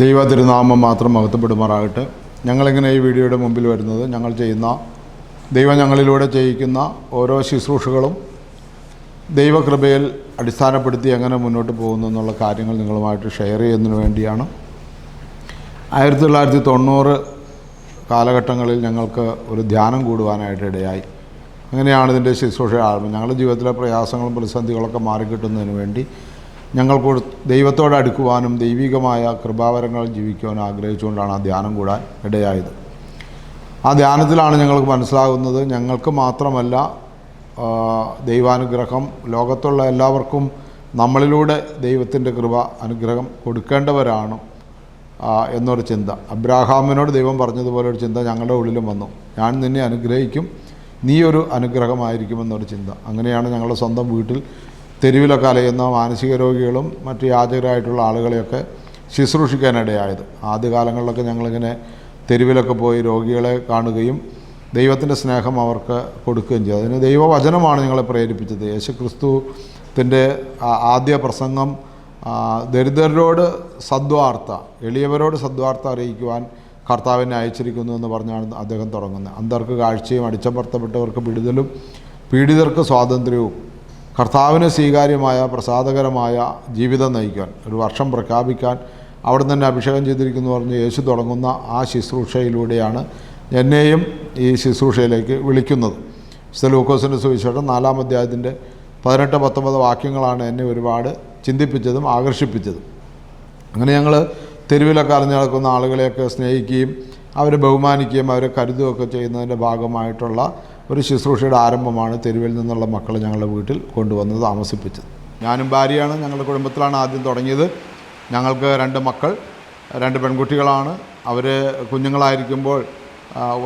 ദൈവ തിരുനാമം മാത്രം മഹത്വപ്പെടുമാറാകട്ടെ ഞങ്ങളിങ്ങനെ ഈ വീഡിയോയുടെ മുമ്പിൽ വരുന്നത് ഞങ്ങൾ ചെയ്യുന്ന ദൈവം ഞങ്ങളിലൂടെ ചെയ്യിക്കുന്ന ഓരോ ശുശ്രൂഷകളും ദൈവകൃപയിൽ അടിസ്ഥാനപ്പെടുത്തി എങ്ങനെ മുന്നോട്ട് പോകുന്നു എന്നുള്ള കാര്യങ്ങൾ നിങ്ങളുമായിട്ട് ഷെയർ ചെയ്യുന്നതിന് വേണ്ടിയാണ്. ആയിരത്തി തൊള്ളായിരത്തി തൊണ്ണൂറ് കാലഘട്ടങ്ങളിൽ ഞങ്ങൾക്ക് ഒരു ധ്യാനം കൂടുവാനായിട്ട് ഇടയായി. അങ്ങനെയാണ് ഇതിന്റെ ശുശ്രൂഷ ആരംഭം. ഞങ്ങളുടെ ജീവിതത്തിലെ പ്രയാസങ്ങളും പ്രതിസന്ധികളൊക്കെ മാറിക്കിട്ടുന്നതിന് വേണ്ടി ഞങ്ങൾക്ക് ദൈവത്തോട് അടുക്കുവാനും ദൈവികമായ കൃപാവരങ്ങൾ ജീവിക്കുവാനും ആഗ്രഹിച്ചുകൊണ്ടാണ് ആ ധ്യാനം കൂടാൻ ഇടയായത്. ആ ധ്യാനത്തിലാണ് ഞങ്ങൾക്ക് മനസ്സിലാകുന്നത് ഞങ്ങൾക്ക് മാത്രമല്ല ദൈവാനുഗ്രഹം ലോകത്തുള്ള എല്ലാവർക്കും നമ്മളിലൂടെ ദൈവത്തിന്റെ കൃപ അനുഗ്രഹം കൊടുക്കേണ്ടവരാണ് എന്നൊരു ചിന്ത. അബ്രാഹാമിനോട് ദൈവം പറഞ്ഞതുപോലെ ഒരു ചിന്ത ഞങ്ങളുടെ ഉള്ളിലും വന്നു. ഞാൻ നിന്നെ അനുഗ്രഹിക്കും നീ ഒരു അനുഗ്രഹമായിരിക്കുമെന്നൊരു ചിന്ത. അങ്ങനെയാണ് ഞങ്ങളുടെ സ്വന്തം വീട്ടിൽ തെരുവിലൊക്കെ അലയുന്ന മാനസിക രോഗികളും മറ്റ് യാചകരായിട്ടുള്ള ആളുകളെയൊക്കെ ശുശ്രൂഷിക്കാനിടയായത്. ആദ്യകാലങ്ങളിലൊക്കെ ഞങ്ങളിങ്ങനെ തെരുവിലൊക്കെ പോയി രോഗികളെ കാണുകയും ദൈവത്തിന്റെ സ്നേഹം അവർക്ക് കൊടുക്കുകയും ചെയ്തു. അതിന് ദൈവവചനമാണ് ഞങ്ങളെ പ്രേരിപ്പിച്ചത്. യേശു ക്രിസ്തുവിന്റെ ആദ്യ പ്രസംഗം ദരിദ്രരോട് സദ്വാർത്ത എളിയവരോട് സദ്വാർത്ത അറിയിക്കുവാൻ കർത്താവിനെ അയച്ചിരിക്കുന്നു എന്ന് പറഞ്ഞാണ് അദ്ദേഹം തുടങ്ങുന്നത്. അന്തർക്ക് കാഴ്ചയും അടിച്ചമർത്തപ്പെട്ടവർക്ക് വിടുതലും പീഡിതർക്ക് സ്വാതന്ത്ര്യവും കർത്താവിന് സ്വീകാര്യമായ പ്രസാദകരമായ ജീവിതം നയിക്കാൻ ഒരു വർഷം പ്രഖ്യാപിക്കാൻ അവിടെ തന്നെ അഭിഷേകം ചെയ്തിരിക്കുന്നു പറഞ്ഞ് യേശു തുടങ്ങുന്ന ആ ശുശ്രൂഷയിലൂടെയാണ് എന്നെയും ഈ ശുശ്രൂഷയിലേക്ക് വിളിക്കുന്നത്. വിശുദ്ധ ലൂക്കോസിന്റെ സുവിശേഷം നാലാം അധ്യായത്തിന്റെ പതിനെട്ട് പത്തൊമ്പത് വാക്യങ്ങളാണ് എന്നെ ഒരുപാട് ചിന്തിപ്പിച്ചതും ആകർഷിപ്പിച്ചതും. അങ്ങനെ ഞങ്ങൾ തെരുവിലൊക്കെ അറിഞ്ഞു നടക്കുന്ന ആളുകളെയൊക്കെ സ്നേഹിക്കുകയും അവരെ ബഹുമാനിക്കുകയും അവരെ കരുതുകയൊക്കെ ചെയ്യുന്നതിന്റെ ഭാഗമായിട്ടുള്ള ഒരു ശുശ്രൂഷയുടെ ആരംഭമാണ് തെരുവിൽ നിന്നുള്ള മക്കളെ ഞങ്ങളുടെ വീട്ടിൽ കൊണ്ടുവന്ന് താമസിപ്പിച്ചത്. ഞാനും ഭാര്യയാണ് ഞങ്ങളുടെ കുടുംബത്തിലാണ് ആദ്യം തുടങ്ങിയത്. ഞങ്ങൾക്ക് രണ്ട് മക്കൾ രണ്ട് പെൺകുട്ടികളാണ്. അവർ കുഞ്ഞുങ്ങളായിരിക്കുമ്പോൾ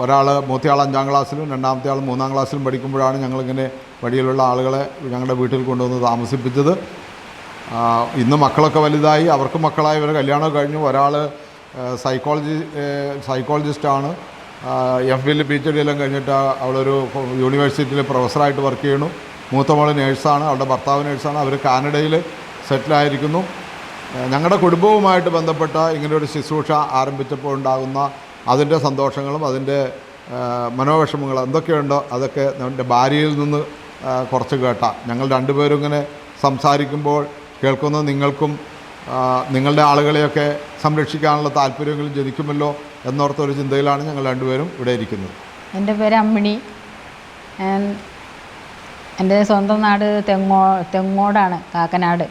ഒരാൾ മൂത്തയാൾ അഞ്ചാം ക്ലാസ്സിലും രണ്ടാമത്തെ ആൾ മൂന്നാം ക്ലാസ്സിലും പഠിക്കുമ്പോഴാണ് ഞങ്ങളിങ്ങനെ വഴിയിലുള്ള ആളുകളെ ഞങ്ങളുടെ വീട്ടിൽ കൊണ്ടുവന്ന് താമസിപ്പിച്ചത്. ഇന്ന് മക്കളൊക്കെ വലുതായി അവർക്ക് മക്കളായി ഇവരെ കല്യാണം കഴിഞ്ഞു. ഒരാൾ സൈക്കോളജി സൈക്കോളജിസ്റ്റാണ്. എഫ് ബിയിൽ പി എച്ച് ഡി എല്ലാം കഴിഞ്ഞിട്ട് അവളൊരു യൂണിവേഴ്സിറ്റിയിൽ പ്രൊഫസറായിട്ട് വർക്ക് ചെയ്യണു മൂത്ത മോൾ നേഴ്സാണ് അവളുടെ ഭർത്താവ് നേഴ്സാണ്. അവർ കാനഡയിൽ സെറ്റിലായിരിക്കുന്നു. ഞങ്ങളുടെ കുടുംബവുമായിട്ട് ബന്ധപ്പെട്ട ഇങ്ങനൊരു ശുശ്രൂഷ ആരംഭിച്ചപ്പോൾ ഉണ്ടാകുന്ന അതിന്റെ സന്തോഷങ്ങളും അതിന്റെ മനോവിഷമങ്ങളും എന്തൊക്കെയുണ്ടോ അതൊക്കെ എന്റെ ഭാര്യയിൽ നിന്ന് കുറച്ച് കേട്ട. ഞങ്ങൾ രണ്ടുപേരും ഇങ്ങനെ സംസാരിക്കുമ്പോൾ കേൾക്കുന്ന നിങ്ങൾക്കും നിങ്ങളുടെ ആളുകളെയൊക്കെ സംരക്ഷിക്കാനുള്ള താല്പര്യങ്ങളും ജനിക്കുമല്ലോ എന്നോർത്തൊരു ചിന്തയിലാണ് ഞങ്ങൾ രണ്ടുപേരും ഇവിടെ ഇരിക്കുന്നത്. എന്റെ പേര് അമ്മിണി. എന്റെ സ്വന്തം നാട് തെങ്ങോ തെങ്ങോടാണ് കാക്കനാട്.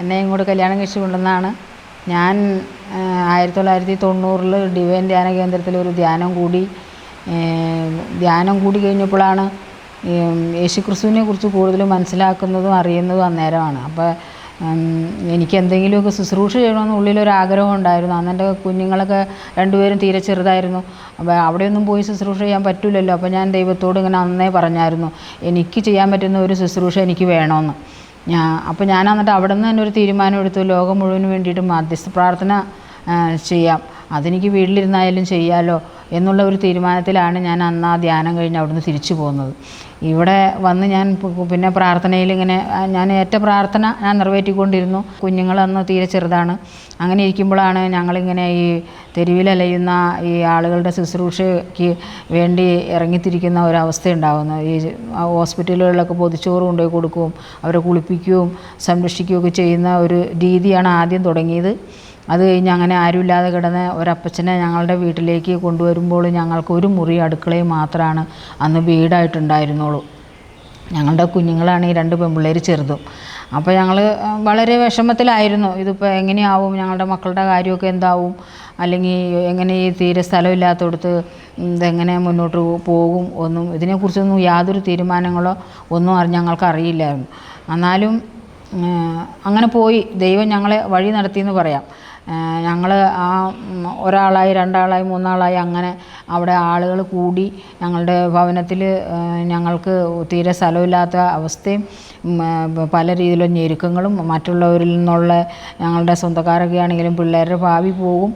എന്നെ ഇങ്ങോട്ട് കല്യാണം കഴിച്ചു കൊണ്ടുവന്നാണ് ഞാൻ ആയിരത്തി തൊള്ളായിരത്തി തൊണ്ണൂറിൽ ഡിവൈൻ ധ്യാന കേന്ദ്രത്തിൽ ഒരു ധ്യാനം കൂടി ധ്യാനം കൂടി കഴിഞ്ഞപ്പോഴാണ് യേശുക്രിസ്തുവിനെ യേശു കുറിച്ച് കൂടുതൽ മനസ്സിലാക്കുന്നതും അറിയുന്നതും അന്നേരമാണ്. അപ്പോൾ എനിക്ക് എന്തെങ്കിലുമൊക്കെ ശുശ്രൂഷ ചെയ്യണമെന്ന് ഉള്ളിലൊരാഗ്രഹം ഉണ്ടായിരുന്നു അന്ന് എന്റെ കുഞ്ഞുങ്ങളൊക്കെ രണ്ടുപേരും തീരെ ചെറുതായിരുന്നു. അപ്പോൾ അവിടെയൊന്നും പോയി ശുശ്രൂഷ ചെയ്യാൻ പറ്റില്ലല്ലോ അപ്പോൾ ഞാൻ ദൈവത്തോട് ഇങ്ങനെ അന്നേ പറഞ്ഞായിരുന്നു എനിക്ക് ചെയ്യാൻ പറ്റുന്ന ഒരു ശുശ്രൂഷ എനിക്ക് വേണമെന്ന് ഞാൻ അപ്പോൾ ഞാൻ എന്നിട്ട് അവിടെ നിന്ന് തന്നെ ഒരു തീരുമാനം എടുത്തു. ലോകം മുഴുവൻ വേണ്ടിയിട്ട് മധ്യസ്ഥ പ്രാർത്ഥന ചെയ്യാം. അതെനിക്ക് വീട്ടിലിരുന്നായാലും ചെയ്യാലോ എന്നുള്ള ഒരു തീരുമാനത്തിലാണ് ഞാൻ അന്ന് ആ ധ്യാനം കഴിഞ്ഞ് അവിടുന്ന് തിരിച്ചു പോകുന്നത്. ഇവിടെ വന്ന് ഞാൻ പിന്നെ പ്രാർത്ഥനയിൽ ഇങ്ങനെ ഞാൻ ഏറ്റ പ്രാർത്ഥന ഞാൻ നിറവേറ്റിക്കൊണ്ടിരുന്നു. കുഞ്ഞുങ്ങൾ അന്ന് തീരെ ചെറുതാണ്. അങ്ങനെ ഇരിക്കുമ്പോഴാണ് ഞങ്ങളിങ്ങനെ ഈ തെരുവിലലയുന്ന ഈ ആളുകളുടെ ശുശ്രൂഷയ്ക്ക് വേണ്ടി ഇറങ്ങിത്തിരിക്കുന്ന ഒരവസ്ഥ ഉണ്ടാകുന്നത് ഈ ഹോസ്പിറ്റലുകളിലൊക്കെ പൊതിച്ചോറ് കൊണ്ടുപോയി കൊടുക്കുകയും അവരെ കുളിപ്പിക്കുകയും സംരക്ഷിക്കുകയൊക്കെ ചെയ്യുന്ന ഒരു രീതിയാണ് ആദ്യം തുടങ്ങിയത്. അത് കഴിഞ്ഞ് അങ്ങനെ ആരുമില്ലാതെ കിടന്ന ഒരപ്പച്ചനെ ഞങ്ങളുടെ വീട്ടിലേക്ക് കൊണ്ടുവരുമ്പോൾ ഞങ്ങൾക്ക് ഒരു മുറി അടുക്കളയും മാത്രമാണ് അന്ന് വീടായിട്ടുണ്ടായിരുന്നുള്ളൂ. ഞങ്ങളുടെ കുഞ്ഞുങ്ങളാണ് ഈ രണ്ട് പെൺപിള്ളേർ ചെറുതും. അപ്പോൾ ഞങ്ങൾ വളരെ വിഷമത്തിലായിരുന്നു. ഇതിപ്പോൾ എങ്ങനെയാവും? ഞങ്ങളുടെ മക്കളുടെ കാര്യമൊക്കെ എന്താവും? അല്ലെങ്കിൽ എങ്ങനെ ഈ തീരെ സ്ഥലമില്ലാത്തടത്ത് ഇതെങ്ങനെ മുന്നോട്ട് പോകും? ഒന്നും ഇതിനെക്കുറിച്ചൊന്നും യാതൊരു തീരുമാനങ്ങളോ ഒന്നും ഞങ്ങൾക്ക് അറിയില്ലായിരുന്നു. എന്നാലും അങ്ങനെ പോയി. ദൈവം ഞങ്ങളെ വഴി നടത്തിയെന്ന് പറയാം. ഞങ്ങൾ ആ ഒരാളായി രണ്ടാളായി മൂന്നാളായി അങ്ങനെ അവിടെ ആളുകൾ കൂടി ഞങ്ങളുടെ ഭവനത്തിൽ ഞങ്ങൾക്ക് തീരെ സ്ഥലമില്ലാത്ത അവസ്ഥയും പല രീതിയിലുള്ള ഞെരുക്കങ്ങളും മറ്റുള്ളവരിൽ നിന്നുള്ള ഞങ്ങളുടെ സ്വന്തക്കാരൊക്കെ ആണെങ്കിലും പിള്ളേരുടെ ഭാവി പോകും.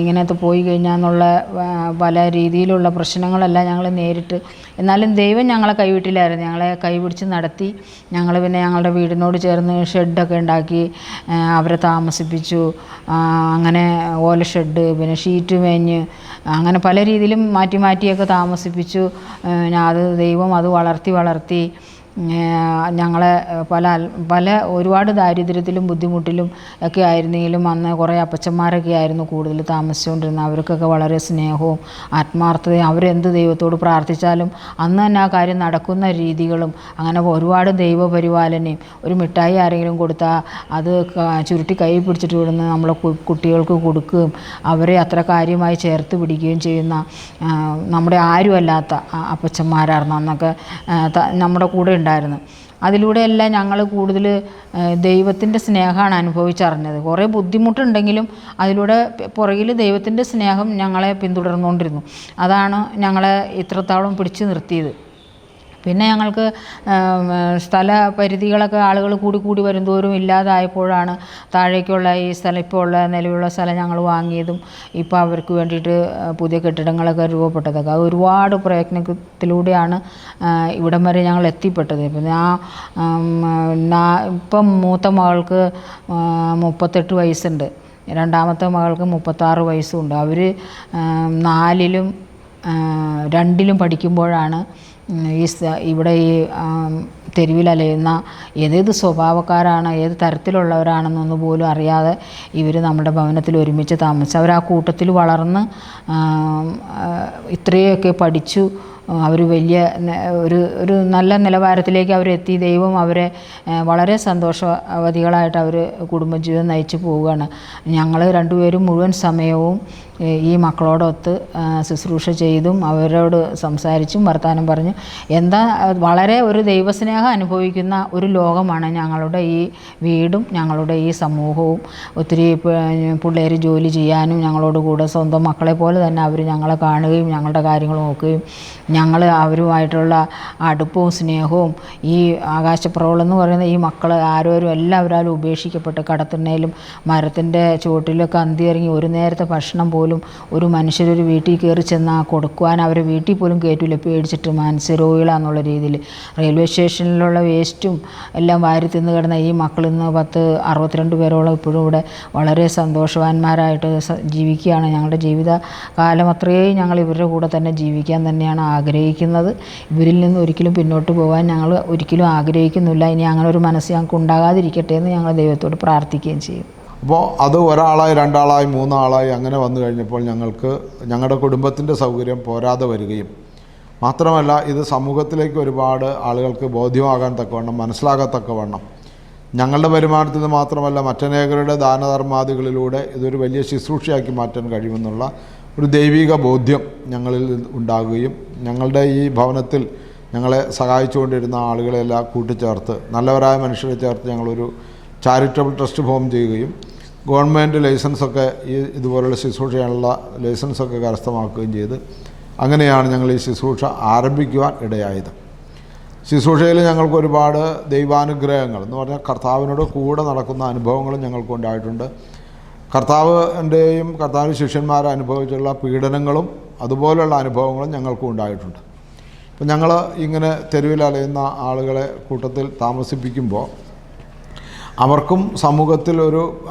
ഇങ്ങനത്തെ പോയി കഴിഞ്ഞാൽ എന്നുള്ള പല രീതിയിലുള്ള പ്രശ്നങ്ങളെല്ലാം ഞങ്ങൾ നേരിട്ട് എന്നാലും ദൈവം ഞങ്ങളെ കൈവിട്ടില്ലായിരുന്നു. ഞങ്ങളെ കൈപിടിച്ച് നടത്തി ഞങ്ങൾ പിന്നെ ഞങ്ങളുടെ വീടിനോട് ചേർന്ന് ഷെഡൊക്കെ ഉണ്ടാക്കി അവരെ താമസിപ്പിച്ചു. അങ്ങനെ ഓല ഷെഡ് പിന്നെ ഷീറ്റ് മേഞ്ഞ് അങ്ങനെ പല രീതിയിലും മാറ്റി മാറ്റിയൊക്കെ താമസിപ്പിച്ചു. അത് ദൈവം അത് വളർത്തി വളർത്തി. ഞങ്ങളെ പല പല ഒരുപാട് ദാരിദ്ര്യത്തിലും ബുദ്ധിമുട്ടിലും ഒക്കെ ആയിരുന്നെങ്കിലും അന്ന് കുറേ അപ്പച്ചന്മാരൊക്കെ ആയിരുന്നു കൂടുതൽ താമസിച്ചുകൊണ്ടിരുന്നത്. അവർക്കൊക്കെ വളരെ സ്നേഹവും ആത്മാർത്ഥതയും അവരെന്ത് ദൈവത്തോട് പ്രാർത്ഥിച്ചാലും അന്ന് തന്നെ ആ കാര്യം നടക്കുന്ന രീതികളും അങ്ങനെ ഒരുപാട് ദൈവപരിപാലനയും ഒരു മിഠായി ആരെങ്കിലും കൊടുത്താൽ അത് ചുരുട്ടി കൈ പിടിച്ചിട്ട് വിടുന്ന നമ്മളെ കുട്ടികൾക്ക് കൊടുക്കുകയും അവരെ അത്ര കാര്യമായി ചേർത്ത് പിടിക്കുകയും ചെയ്യുന്ന നമ്മുടെ ആരുമല്ലാത്ത അപ്പച്ചന്മാരായിരുന്നു. അന്നൊക്കെ നമ്മുടെ കൂടെ ഉണ്ടായിരുന്നു. അതിലൂടെയെല്ലാം ഞങ്ങൾ കൂടുതൽ ദൈവത്തിന്റെ സ്നേഹമാണ് അനുഭവിച്ചറിഞ്ഞത്. കുറേ ബുദ്ധിമുട്ടുണ്ടെങ്കിലും അതിലൂടെ പുറകിൽ ദൈവത്തിന്റെ സ്നേഹം ഞങ്ങളെ പിന്തുടർന്നുകൊണ്ടിരുന്നു. അതാണ് ഞങ്ങളെ ഇത്രത്തോളം പിടിച്ചു നിർത്തിയത്. പിന്നെ ഞങ്ങൾക്ക് സ്ഥല പരിധികളൊക്കെ ആളുകൾ കൂടി കൂടി വരുന്തോറും ഇല്ലാതായപ്പോഴാണ് താഴേക്കുള്ള ഈ സ്ഥലം ഇപ്പോൾ ഉള്ള നിലവിലുള്ള സ്ഥലം ഞങ്ങൾ വാങ്ങിയതും ഇപ്പോൾ അവർക്ക് വേണ്ടിയിട്ട് പുതിയ കെട്ടിടങ്ങളൊക്കെ രൂപപ്പെട്ടതൊക്കെ. അത് ഒരുപാട് പ്രയത്നത്തിലൂടെയാണ് ഇവിടം വരെ ഞങ്ങൾ എത്തിപ്പെട്ടത്. ഇപ്പം ആ ഇപ്പം മൂത്ത മകൾക്ക് മുപ്പത്തെട്ട് വയസ്സുണ്ട്. രണ്ടാമത്തെ മകൾക്ക് മുപ്പത്താറ് വയസ്സുണ്ട് അവർ നാലിലും രണ്ടിലും പഠിക്കുമ്പോഴാണ് ഈ ഇവിടെ ഈ തെരുവിലലയുന്ന ഏതേത് സ്വഭാവക്കാരാണ് ഏത് തരത്തിലുള്ളവരാണെന്നൊന്നു പോലും അറിയാതെ ഇവർ നമ്മുടെ ഭവനത്തിൽ ഒരുമിച്ച് താമസിച്ചു അവർ ആ കൂട്ടത്തിൽ വളർന്ന് ഇത്രയൊക്കെ പഠിച്ചു അവർ വലിയ ഒരു ഒരു നല്ല നിലവാരത്തിലേക്ക് അവരെത്തി ദൈവം അവരെ വളരെ സന്തോഷവതികളായിട്ട് അവർ കുടുംബജീവിതം നയിച്ചു പോവുകയാണ്. ഞങ്ങൾ രണ്ടുപേരും മുഴുവൻ സമയവും ഈ മക്കളോടൊത്ത് ശുശ്രൂഷ ചെയ്തും അവരോട് സംസാരിച്ചും വർത്തമാനം പറഞ്ഞു. എന്താ വളരെ ഒരു ദൈവസ്നേഹം അനുഭവിക്കുന്ന ഒരു ലോകമാണ് ഞങ്ങളുടെ ഈ വീടും ഞങ്ങളുടെ ഈ സമൂഹവും. ഒത്തിരി പിള്ളേർ ജോലി ചെയ്യാനും ഞങ്ങളോട് കൂടെ സ്വന്തം മക്കളെ പോലെ തന്നെ അവർ ഞങ്ങളെ കാണുകയും ഞങ്ങളുടെ കാര്യങ്ങൾ നോക്കുകയും. ഞങ്ങൾ അവരുമായിട്ടുള്ള അടുപ്പവും സ്നേഹവും ഈ ആകാശപ്രവളം എന്ന് പറയുന്ന ഈ മക്കൾ ആരോരും എല്ലാവരും ഉപേക്ഷിക്കപ്പെട്ട് കടത്തിണ്ണയിലും മരത്തിന്റെ ചുവട്ടിലൊക്കെ അന്തി ഇറങ്ങി ഒരു നേരത്തെ ഭക്ഷണം പോലും ഒരു മനുഷ്യരൊരു വീട്ടിൽ കയറി ചെന്നാൽ കൊടുക്കുവാൻ അവരെ വീട്ടിൽ പോലും കയറ്റില്ല പേടിച്ചിട്ട് മാനസികരോഗികളാന്നുള്ള രീതിയിൽ. റെയിൽവേ സ്റ്റേഷനിലുള്ള വേസ്റ്റും എല്ലാം വാരി തിന്ന് കിടന്ന ഈ മക്കൾ ഇന്ന് പത്ത് അറുപത്തിരണ്ട് പേരോളം ഇപ്പോഴും ഇവിടെ വളരെ സന്തോഷവാന്മാരായിട്ട് ജീവിക്കുകയാണ്. ഞങ്ങളുടെ ജീവിത കാലം അത്രയും ഞങ്ങൾ ഇവരുടെ കൂടെ തന്നെ ജീവിക്കാൻ തന്നെയാണ് ആഗ്രഹിക്കുന്നത്. ഇവരിൽ നിന്ന് ഒരിക്കലും പിന്നോട്ട് പോകാൻ ഞങ്ങൾ ഒരിക്കലും ആഗ്രഹിക്കുന്നില്ല. ഇനി അങ്ങനെ ഒരു മനസ്സ് ഞങ്ങൾക്ക് ഉണ്ടാകാതിരിക്കട്ടെ എന്ന് ഞങ്ങൾ ദൈവത്തോട് പ്രാർത്ഥിക്കുകയും ചെയ്യും അപ്പോൾ അത് ഒരാളായി രണ്ടാളായി മൂന്നാളായി അങ്ങനെ വന്നു കഴിഞ്ഞപ്പോൾ ഞങ്ങൾക്ക് ഞങ്ങളുടെ കുടുംബത്തിന്റെ സൗകര്യം പോരാതെ വരികയും. മാത്രമല്ല ഇത് സമൂഹത്തിലേക്ക് ഒരുപാട് ആളുകൾക്ക് ബോധ്യമാകാൻ തക്കവണ്ണം മനസ്സിലാകത്തക്കവണ്ണം. ഞങ്ങളുടെ വരുമാനത്തിൽ നിന്ന് മാത്രമല്ല മറ്റനേകരുടെ ദാനധർമാദികളിലൂടെ ഇതൊരു വലിയ ശുശ്രൂഷയാക്കി മാറ്റാൻ കഴിയുമെന്നുള്ള ഒരു ദൈവിക ബോധ്യം ഞങ്ങളിൽ ഉണ്ടാകുകയും ഞങ്ങളുടെ ഈ ഭവനത്തിൽ ഞങ്ങളെ സഹായിച്ചുകൊണ്ടിരുന്ന ആളുകളെല്ലാം കൂട്ടിച്ചേർത്ത് നല്ലവരായ മനുഷ്യരെ ചേർത്ത് ഞങ്ങളൊരു ചാരിറ്റബിൾ ട്രസ്റ്റ് ഫോം ചെയ്യുകയും ഗവൺമെന്റ് ലൈസൻസൊക്കെ ഈ ഇതുപോലുള്ള ശുശ്രൂഷ ചെയ്യാനുള്ള ലൈസൻസൊക്കെ കരസ്ഥമാക്കുകയും ചെയ്ത് അങ്ങനെയാണ് ഞങ്ങൾ ഈ ശുശ്രൂഷ ആരംഭിക്കുവാൻ ഇടയായത്. ശുശ്രൂഷയിൽ ഞങ്ങൾക്ക് ഒരുപാട് ദൈവാനുഗ്രഹങ്ങൾ എന്ന് പറഞ്ഞാൽ കർത്താവിനോട് കൂടെ നടക്കുന്ന അനുഭവങ്ങളും ഞങ്ങൾക്ക് ഉണ്ടായിട്ടുണ്ട്. കർത്താവിന്റെയും കർത്താവിന്റെ ശിഷ്യന്മാരെ അനുഭവിച്ചുള്ള പീഡനങ്ങളും അതുപോലുള്ള അനുഭവങ്ങളും ഞങ്ങൾക്കും ഉണ്ടായിട്ടുണ്ട്. അപ്പം ഞങ്ങൾ ഇങ്ങനെ തെരുവിൽ അലയുന്ന ആളുകളെ കൂട്ടത്തിൽ താമസിപ്പിക്കുമ്പോൾ അവർക്കും സമൂഹത്തിൽ ഒരു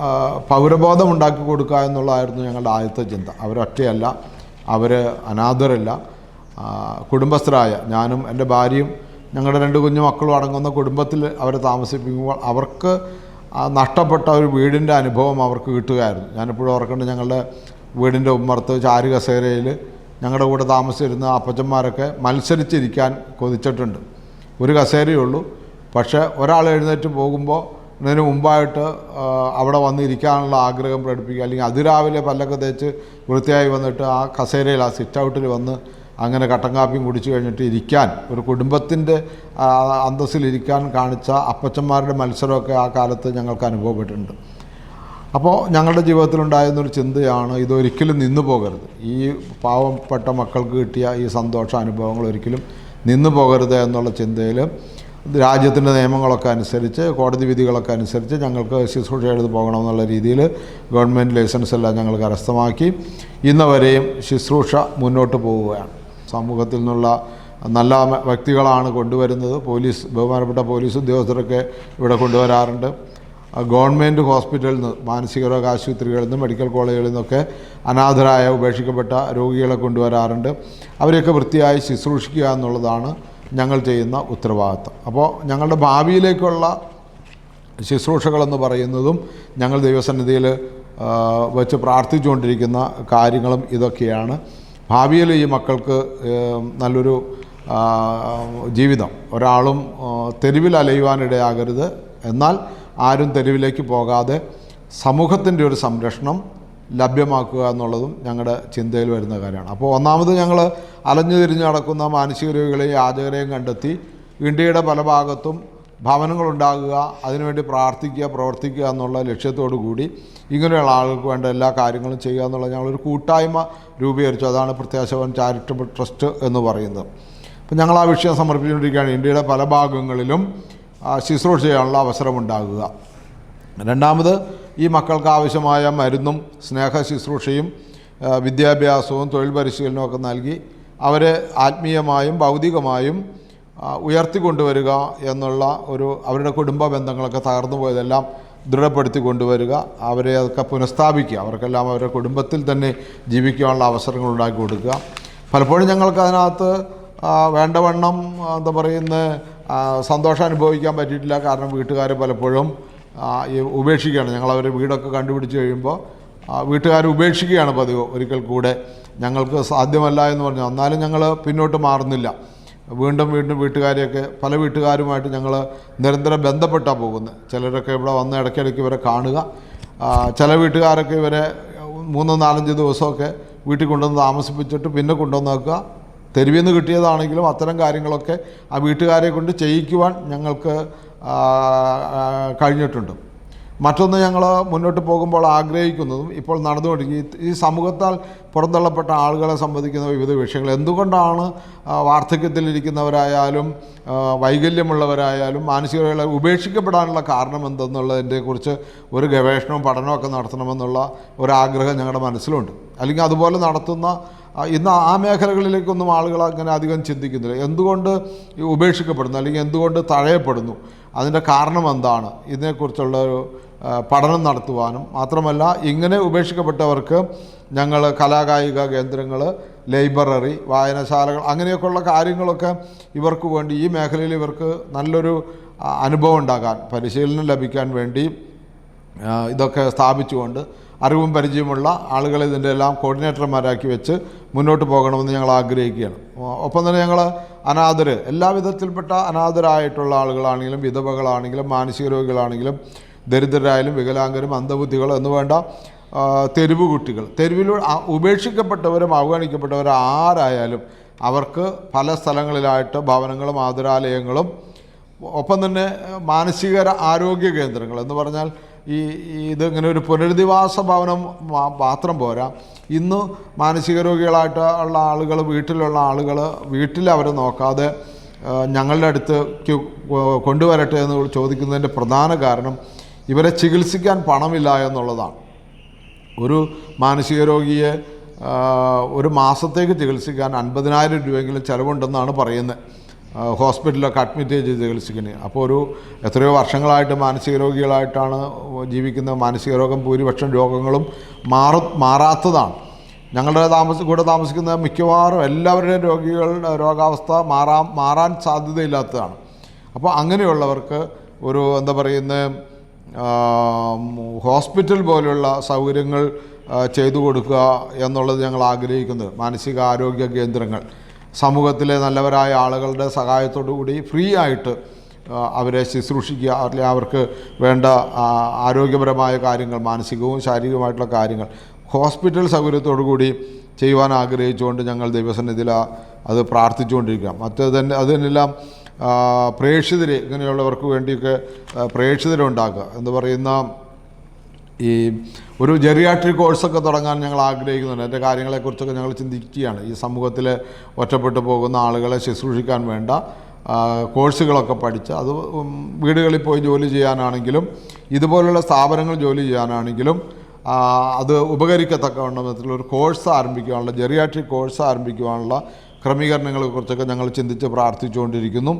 പൗരബോധം ഉണ്ടാക്കി കൊടുക്കുക എന്നുള്ളതായിരുന്നു ഞങ്ങളുടെ ആദ്യത്തെ ചിന്ത. അവരൊറ്റയല്ല അവർ അനാഥരല്ല. കുടുംബസ്ഥരായ ഞാനും എന്റെ ഭാര്യയും ഞങ്ങളുടെ രണ്ട് കുഞ്ഞു മക്കളും അടങ്ങുന്ന കുടുംബത്തിൽ അവരെ താമസിപ്പിക്കുമ്പോൾ അവർക്ക് നഷ്ടപ്പെട്ട ഒരു വീടിന്റെ അനുഭവം അവർക്ക് കിട്ടുകയായിരുന്നു. ഞാനിപ്പോഴും ഓർക്കേണ്ട ഞങ്ങളുടെ വീടിന്റെ ഉമ്മർത്ത് ചാരു കസേരയിൽ ഞങ്ങളുടെ കൂടെ താമസിച്ചിരുന്ന അപ്പച്ചന്മാരൊക്കെ മത്സരിച്ചിരിക്കാൻ കൊതിച്ചിട്ടുണ്ട്. ഒരു കസേരയുള്ളൂ. പക്ഷേ ഒരാൾ എഴുന്നേറ്റ് പോകുമ്പോൾ ഇതിന് മുമ്പായിട്ട് അവിടെ വന്നിരിക്കാനുള്ള ആഗ്രഹം പ്രകടിപ്പിക്കുക. അല്ലെങ്കിൽ അതിരാവിലെ പല്ലൊക്കെ തേച്ച് വൃത്തിയായി വന്നിട്ട് ആ കസേരയിൽ ആ സിറ്റ് ഔട്ടിൽ വന്ന് അങ്ങനെ കട്ടൻ കാപ്പിയും കുടിച്ചു കഴിഞ്ഞിട്ട് ഇരിക്കാൻ ഒരു കുടുംബത്തിന്റെ അന്തസ്സിലിരിക്കാൻ കാണിച്ച അപ്പച്ചന്മാരുടെ മത്സരമൊക്കെ ആ കാലത്ത് ഞങ്ങൾക്ക് അനുഭവപ്പെട്ടിട്ടുണ്ട്. അപ്പോൾ ഞങ്ങളുടെ ജീവിതത്തിലുണ്ടായിരുന്നൊരു ചിന്തയാണ് ഇതൊരിക്കലും നിന്നു പോകരുത്. ഈ പാവപ്പെട്ട മക്കൾക്ക് കിട്ടിയ ഈ സന്തോഷ അനുഭവങ്ങൾ ഒരിക്കലും നിന്നു പോകരുത് എന്നുള്ള ചിന്തയിൽ രാജ്യത്തിന്റെ നിയമങ്ങളൊക്കെ അനുസരിച്ച് കോടതി വിധികളൊക്കെ അനുസരിച്ച് ഞങ്ങൾക്ക് ശുശ്രൂഷ എടുത്ത് പോകണമെന്നുള്ള രീതിയിൽ ഗവൺമെന്റ് ലൈസൻസ് എല്ലാം ഞങ്ങൾ കരസ്ഥമാക്കി. ഇന്ന് വരെയും ശുശ്രൂഷ മുന്നോട്ട് പോവുകയാണ്. സമൂഹത്തിൽ നിന്നുള്ള നല്ല വ്യക്തികളാണ് കൊണ്ടുവരുന്നത്. പോലീസ് ബഹുമാനപ്പെട്ട പോലീസ് ഉദ്യോഗസ്ഥരൊക്കെ ഇവിടെ കൊണ്ടുവരാറുണ്ട്. ഗവൺമെന്റ് ഹോസ്പിറ്റലിൽ നിന്ന് മാനസിക രോഗ ആശുപത്രികളിൽ നിന്ന് മെഡിക്കൽ കോളേജുകളിൽ നിന്നൊക്കെ അനാഥരായ ഉപേക്ഷിക്കപ്പെട്ട രോഗികളെ കൊണ്ടുവരാറുണ്ട്. അവരെയൊക്കെ വൃത്തിയായി ശുശ്രൂഷിക്കുക എന്നുള്ളതാണ് ഞങ്ങൾ ചെയ്യുന്ന ഉത്തരവാദിത്തം. അപ്പോൾ ഞങ്ങളുടെ ഭാവിയിലേക്കുള്ള ശുശ്രൂഷകളെന്ന് പറയുന്നതും ഞങ്ങൾ ദൈവസന്നിധിയിൽ വെച്ച് പ്രാർത്ഥിച്ചുകൊണ്ടിരിക്കുന്ന കാര്യങ്ങളും ഇതൊക്കെയാണ്. ഭാവിയിൽ ഈ മക്കൾക്ക് നല്ലൊരു ജീവിതം. ഒരാളും തെരുവിൽ അലയുവാനിടയാകരുത്. എന്നാൽ ആരും തെരുവിലേക്ക് പോകാതെ സമൂഹത്തിന്റെ ഒരു സംരക്ഷണം ലഭ്യമാക്കുക എന്നുള്ളതും ഞങ്ങളുടെ ചിന്തയിൽ വരുന്ന കാര്യമാണ്. അപ്പോൾ ഒന്നാമത് ഞങ്ങൾ അലഞ്ഞു തിരിഞ്ഞ് നടക്കുന്ന മാനസിക രോഗികളെയും യാചകരെയും കണ്ടെത്തി ഇന്ത്യയുടെ പല ഭാഗത്തും ഭവനങ്ങളുണ്ടാകുക അതിനുവേണ്ടി പ്രാർത്ഥിക്കുക പ്രവർത്തിക്കുക എന്നുള്ള ലക്ഷ്യത്തോടു കൂടി ഇങ്ങനെയുള്ള ആളുകൾക്ക് വേണ്ട എല്ലാ കാര്യങ്ങളും ചെയ്യുക എന്നുള്ള ഞങ്ങളൊരു കൂട്ടായ്മ രൂപീകരിച്ചു. അതാണ് പ്രത്യാശവൻ ചാരിറ്റബിൾ ട്രസ്റ്റ് എന്ന് പറയുന്നത്. അപ്പം ഞങ്ങൾ ആ വിഷയം സമർപ്പിച്ചുകൊണ്ടിരിക്കുകയാണ്. ഇന്ത്യയുടെ പല ഭാഗങ്ങളിലും ശുശ്രൂഷ ചെയ്യാനുള്ള അവസരമുണ്ടാകുക രണ്ടാമത് ഈ മക്കൾക്ക് ആവശ്യമായ മരുന്നും സ്നേഹ ശുശ്രൂഷയും വിദ്യാഭ്യാസവും തൊഴിൽ പരിശീലനവും ഒക്കെ നൽകി അവരെ ആത്മീയമായും ഭൗതികമായും ഉയർത്തിക്കൊണ്ടുവരിക എന്നുള്ള ഒരു അവരുടെ കുടുംബ ബന്ധങ്ങളൊക്കെ തകർന്നു പോയതെല്ലാം ദൃഢപ്പെടുത്തി കൊണ്ടുവരിക അവരെ അതൊക്കെ പുനഃസ്ഥാപിക്കുക അവർക്കെല്ലാം അവരുടെ കുടുംബത്തിൽ തന്നെ ജീവിക്കാനുള്ള അവസരങ്ങൾ ഉണ്ടാക്കി കൊടുക്കുക. പലപ്പോഴും ഞങ്ങൾക്ക് അതിനകത്ത് വേണ്ടവണ്ണം എന്താ പറയുന്ന സന്തോഷം അനുഭവിക്കാൻ പറ്റിയിട്ടില്ല. കാരണം വീട്ടുകാർ പലപ്പോഴും ഉപേക്ഷിക്കുകയാണ്. ഞങ്ങൾ അവരുടെ വീടൊക്കെ കണ്ടുപിടിച്ച് കഴിയുമ്പോൾ വീട്ടുകാർ ഉപേക്ഷിക്കുകയാണ് പതിവ്. ഒരിക്കൽ കൂടെ ഞങ്ങൾക്ക് സാധ്യമല്ല എന്ന് പറഞ്ഞു. എന്നാലും ഞങ്ങൾ പിന്നോട്ട് മാറുന്നില്ല. വീണ്ടും വീണ്ടും വീട്ടുകാരെയൊക്കെ പല വീട്ടുകാരുമായിട്ട് ഞങ്ങൾ നിരന്തരം ബന്ധപ്പെട്ടാണ് പോകുന്നത്. ചിലരൊക്കെ ഇവിടെ വന്ന് ഇടയ്ക്കിടയ്ക്ക് ഇവരെ കാണുക. ചില വീട്ടുകാരൊക്കെ ഇവരെ മൂന്നോ നാലഞ്ച് ദിവസമൊക്കെ വീട്ടിൽ കൊണ്ടുവന്ന് താമസിപ്പിച്ചിട്ട് പിന്നെ കൊണ്ടുവന്ന് നോക്കുക തെരുവിൽ നിന്ന് കിട്ടിയതാണെങ്കിലും അത്തരം കാര്യങ്ങളൊക്കെ ആ വീട്ടുകാരെ കൊണ്ട് ചെയ്യിക്കുവാൻ ഞങ്ങൾക്ക് കഴിഞ്ഞിട്ടുണ്ട്. മറ്റൊന്ന് ഞങ്ങൾ മുന്നോട്ട് പോകുമ്പോൾ ആഗ്രഹിക്കുന്നതും ഇപ്പോൾ നടന്നുകൊണ്ടിരിക്കും ഈ- സമൂഹത്താൽ പുറന്തള്ളപ്പെട്ട ആളുകളെ സംബന്ധിക്കുന്ന വിവിധ വിഷയങ്ങൾ. എന്തുകൊണ്ടാണ് വാർദ്ധക്യത്തിലിരിക്കുന്നവരായാലും വൈകല്യമുള്ളവരായാലും മാനസികമായി ഉപേക്ഷിക്കപ്പെടാനുള്ള കാരണം എന്തെന്നുള്ളതിന്റെ കുറിച്ച് ഒരു ഗവേഷണവും പഠനമൊക്കെ നടത്തണമെന്നുള്ള ഒരാഗ്രഹം ഞങ്ങളുടെ മനസ്സിലുണ്ട്. അല്ലെങ്കിൽ അതുപോലെ നടത്തുന്ന ഇന്ന് ആ മേഖലകളിലേക്കൊന്നും ആളുകൾ അങ്ങനെ അധികം ചിന്തിക്കുന്നില്ല. എന്തുകൊണ്ട് ഉപേക്ഷിക്കപ്പെടുന്നു? അല്ലെങ്കിൽ എന്തുകൊണ്ട് തഴയപ്പെടുന്നു? അതിന്റെ കാരണം എന്താണ്? ഇതിനെക്കുറിച്ചുള്ള ഒരു പഠനം നടത്തുവാനും മാത്രമല്ല ഇങ്ങനെ ഉപേക്ഷിക്കപ്പെട്ടവർക്ക് ഞങ്ങൾ കലാകായിക കേന്ദ്രങ്ങൾ ലൈബ്രറി വായനശാലകൾ അങ്ങനെയൊക്കെയുള്ള കാര്യങ്ങളൊക്കെ ഇവർക്ക് വേണ്ടി ഈ മേഖലയിൽ ഇവർക്ക് നല്ലൊരു അനുഭവം ഉണ്ടാകാൻ പരിശീലനം ലഭിക്കാൻ വേണ്ടി ഇതൊക്കെ സ്ഥാപിച്ചുകൊണ്ട് അറിവും പരിചയമുള്ള ആളുകളെ ഇതിന്റെ എല്ലാം കോർഡിനേറ്റർമാരാക്കി വെച്ച് മുന്നോട്ട് പോകണമെന്ന് ഞങ്ങൾ ആഗ്രഹിക്കുകയാണ്. ഒപ്പം തന്നെ ഞങ്ങൾ അനാഥർ എല്ലാ വിധത്തിൽപ്പെട്ട അനാഥരായിട്ടുള്ള ആളുകളാണെങ്കിലും വിധവകളാണെങ്കിലും മാനസിക രോഗികളാണെങ്കിലും ദരിദ്രരായാലും വികലാംഗരും അന്ധബുദ്ധികൾ എന്ന് വേണ്ട തെരുവ് കുട്ടികൾ. തെരുവിലൂടെ ഉപേക്ഷിക്കപ്പെട്ടവരും അവഗണിക്കപ്പെട്ടവരും ആരായാലും അവർക്ക് പല സ്ഥലങ്ങളിലായിട്ട് ഭവനങ്ങളും ആതുരാലയങ്ങളും ഒപ്പം തന്നെ മാനസിക ആരോഗ്യ കേന്ദ്രങ്ങൾ എന്ന് പറഞ്ഞാൽ ഈ ഇതിങ്ങനെ ഒരു പുനരധിവാസ ഭവനം മാത്രം പോരാ. ഇന്ന് മാനസിക രോഗികളായിട്ട് ഉള്ള ആളുകൾ വീട്ടിലുള്ള ആളുകൾ വീട്ടിൽ അവരെ നോക്കാതെ ഞങ്ങളുടെ അടുത്ത് കൊണ്ടുവരട്ടെ എന്ന് ചോദിക്കുന്നതിന്റെ പ്രധാന കാരണം ഇവരെ ചികിത്സിക്കാൻ പണമില്ല എന്നുള്ളതാണ്. ഒരു മാനസിക രോഗിയെ ഒരു മാസത്തേക്ക് ചികിത്സിക്കാൻ അൻപതിനായിരം രൂപയെങ്കിലും ചിലവുണ്ടെന്നാണ് പറയുന്നത്. ഹോസ്പിറ്റലിലൊക്കെ അഡ്മിറ്റ് ചെയ്ത് ചികിത്സിക്കുന്നത് അപ്പോൾ ഒരു എത്രയോ വർഷങ്ങളായിട്ട് മാനസിക രോഗികളായിട്ടാണ് ജീവിക്കുന്ന മാനസിക രോഗം ഭൂരിപക്ഷം രോഗങ്ങളും മാറ മാറാത്തതാണ്. ഞങ്ങളുടെ താമസ കൂടെ താമസിക്കുന്ന മിക്കവാറും എല്ലാവരുടെയും രോഗികളുടെ രോഗാവസ്ഥ മാറാൻ മാറാൻ സാധ്യതയില്ലാത്തതാണ്. അപ്പോൾ അങ്ങനെയുള്ളവർക്ക് ഒരു എന്താ പറയുന്ന ഹോസ്പിറ്റൽ പോലെയുള്ള സൗകര്യങ്ങൾ ചെയ്തു കൊടുക്കുക എന്നുള്ളത് ഞങ്ങൾ ആഗ്രഹിക്കുന്നത്. മാനസികാരോഗ്യ കേന്ദ്രങ്ങൾ. സമൂഹത്തിലെ നല്ലവരായ ആളുകളുടെ സഹായത്തോടു കൂടി ഫ്രീ ആയിട്ട് അവരെ ശുശ്രൂഷിക്കുക അല്ലെങ്കിൽ അവർക്ക് വേണ്ട ആരോഗ്യപരമായ കാര്യങ്ങൾ മാനസികവും ശാരീരികവുമായിട്ടുള്ള കാര്യങ്ങൾ ഹോസ്പിറ്റൽ സൗകര്യത്തോടു കൂടി ചെയ്യുവാൻ ആഗ്രഹിച്ചുകൊണ്ട് ഞങ്ങൾ ദൈവസന്നിധിയിൽ അത് പ്രാർത്ഥിച്ചുകൊണ്ടിരിക്കുക മറ്റേ തന്നെ അതിനെല്ലാം പ്രേക്ഷിതരെ ഇങ്ങനെയുള്ളവർക്ക് വേണ്ടിയൊക്കെ പ്രേക്ഷിതരുണ്ടാക്കുക എന്ന് പറയുന്ന ഈ ഒരു ജെറിയാട്രിക് കോഴ്സൊക്കെ തുടങ്ങാൻ ഞങ്ങൾ ആഗ്രഹിക്കുന്നുണ്ട്. എന്റെ കാര്യങ്ങളെക്കുറിച്ചൊക്കെ ഞങ്ങൾ ചിന്തിക്കുകയാണ്. ഈ സമൂഹത്തിൽ ഒറ്റപ്പെട്ടു പോകുന്ന ആളുകളെ ശുശ്രൂഷിക്കാൻ വേണ്ട കോഴ്സുകളൊക്കെ പഠിച്ച് അത് വീടുകളിൽ പോയി ജോലി ചെയ്യാനാണെങ്കിലും ഇതുപോലുള്ള സ്ഥാപനങ്ങൾ ജോലി ചെയ്യാനാണെങ്കിലും അത് ഉപകരിക്കത്തക്ക ഒരു കോഴ്സ് ആരംഭിക്കുവാനുള്ള ജെറിയാട്രിക് കോഴ്സ് ആരംഭിക്കുവാനുള്ള ക്രമീകരണങ്ങളെക്കുറിച്ചൊക്കെ ഞങ്ങൾ ചിന്തിച്ച് പ്രാർത്ഥിച്ചുകൊണ്ടിരിക്കുന്നു.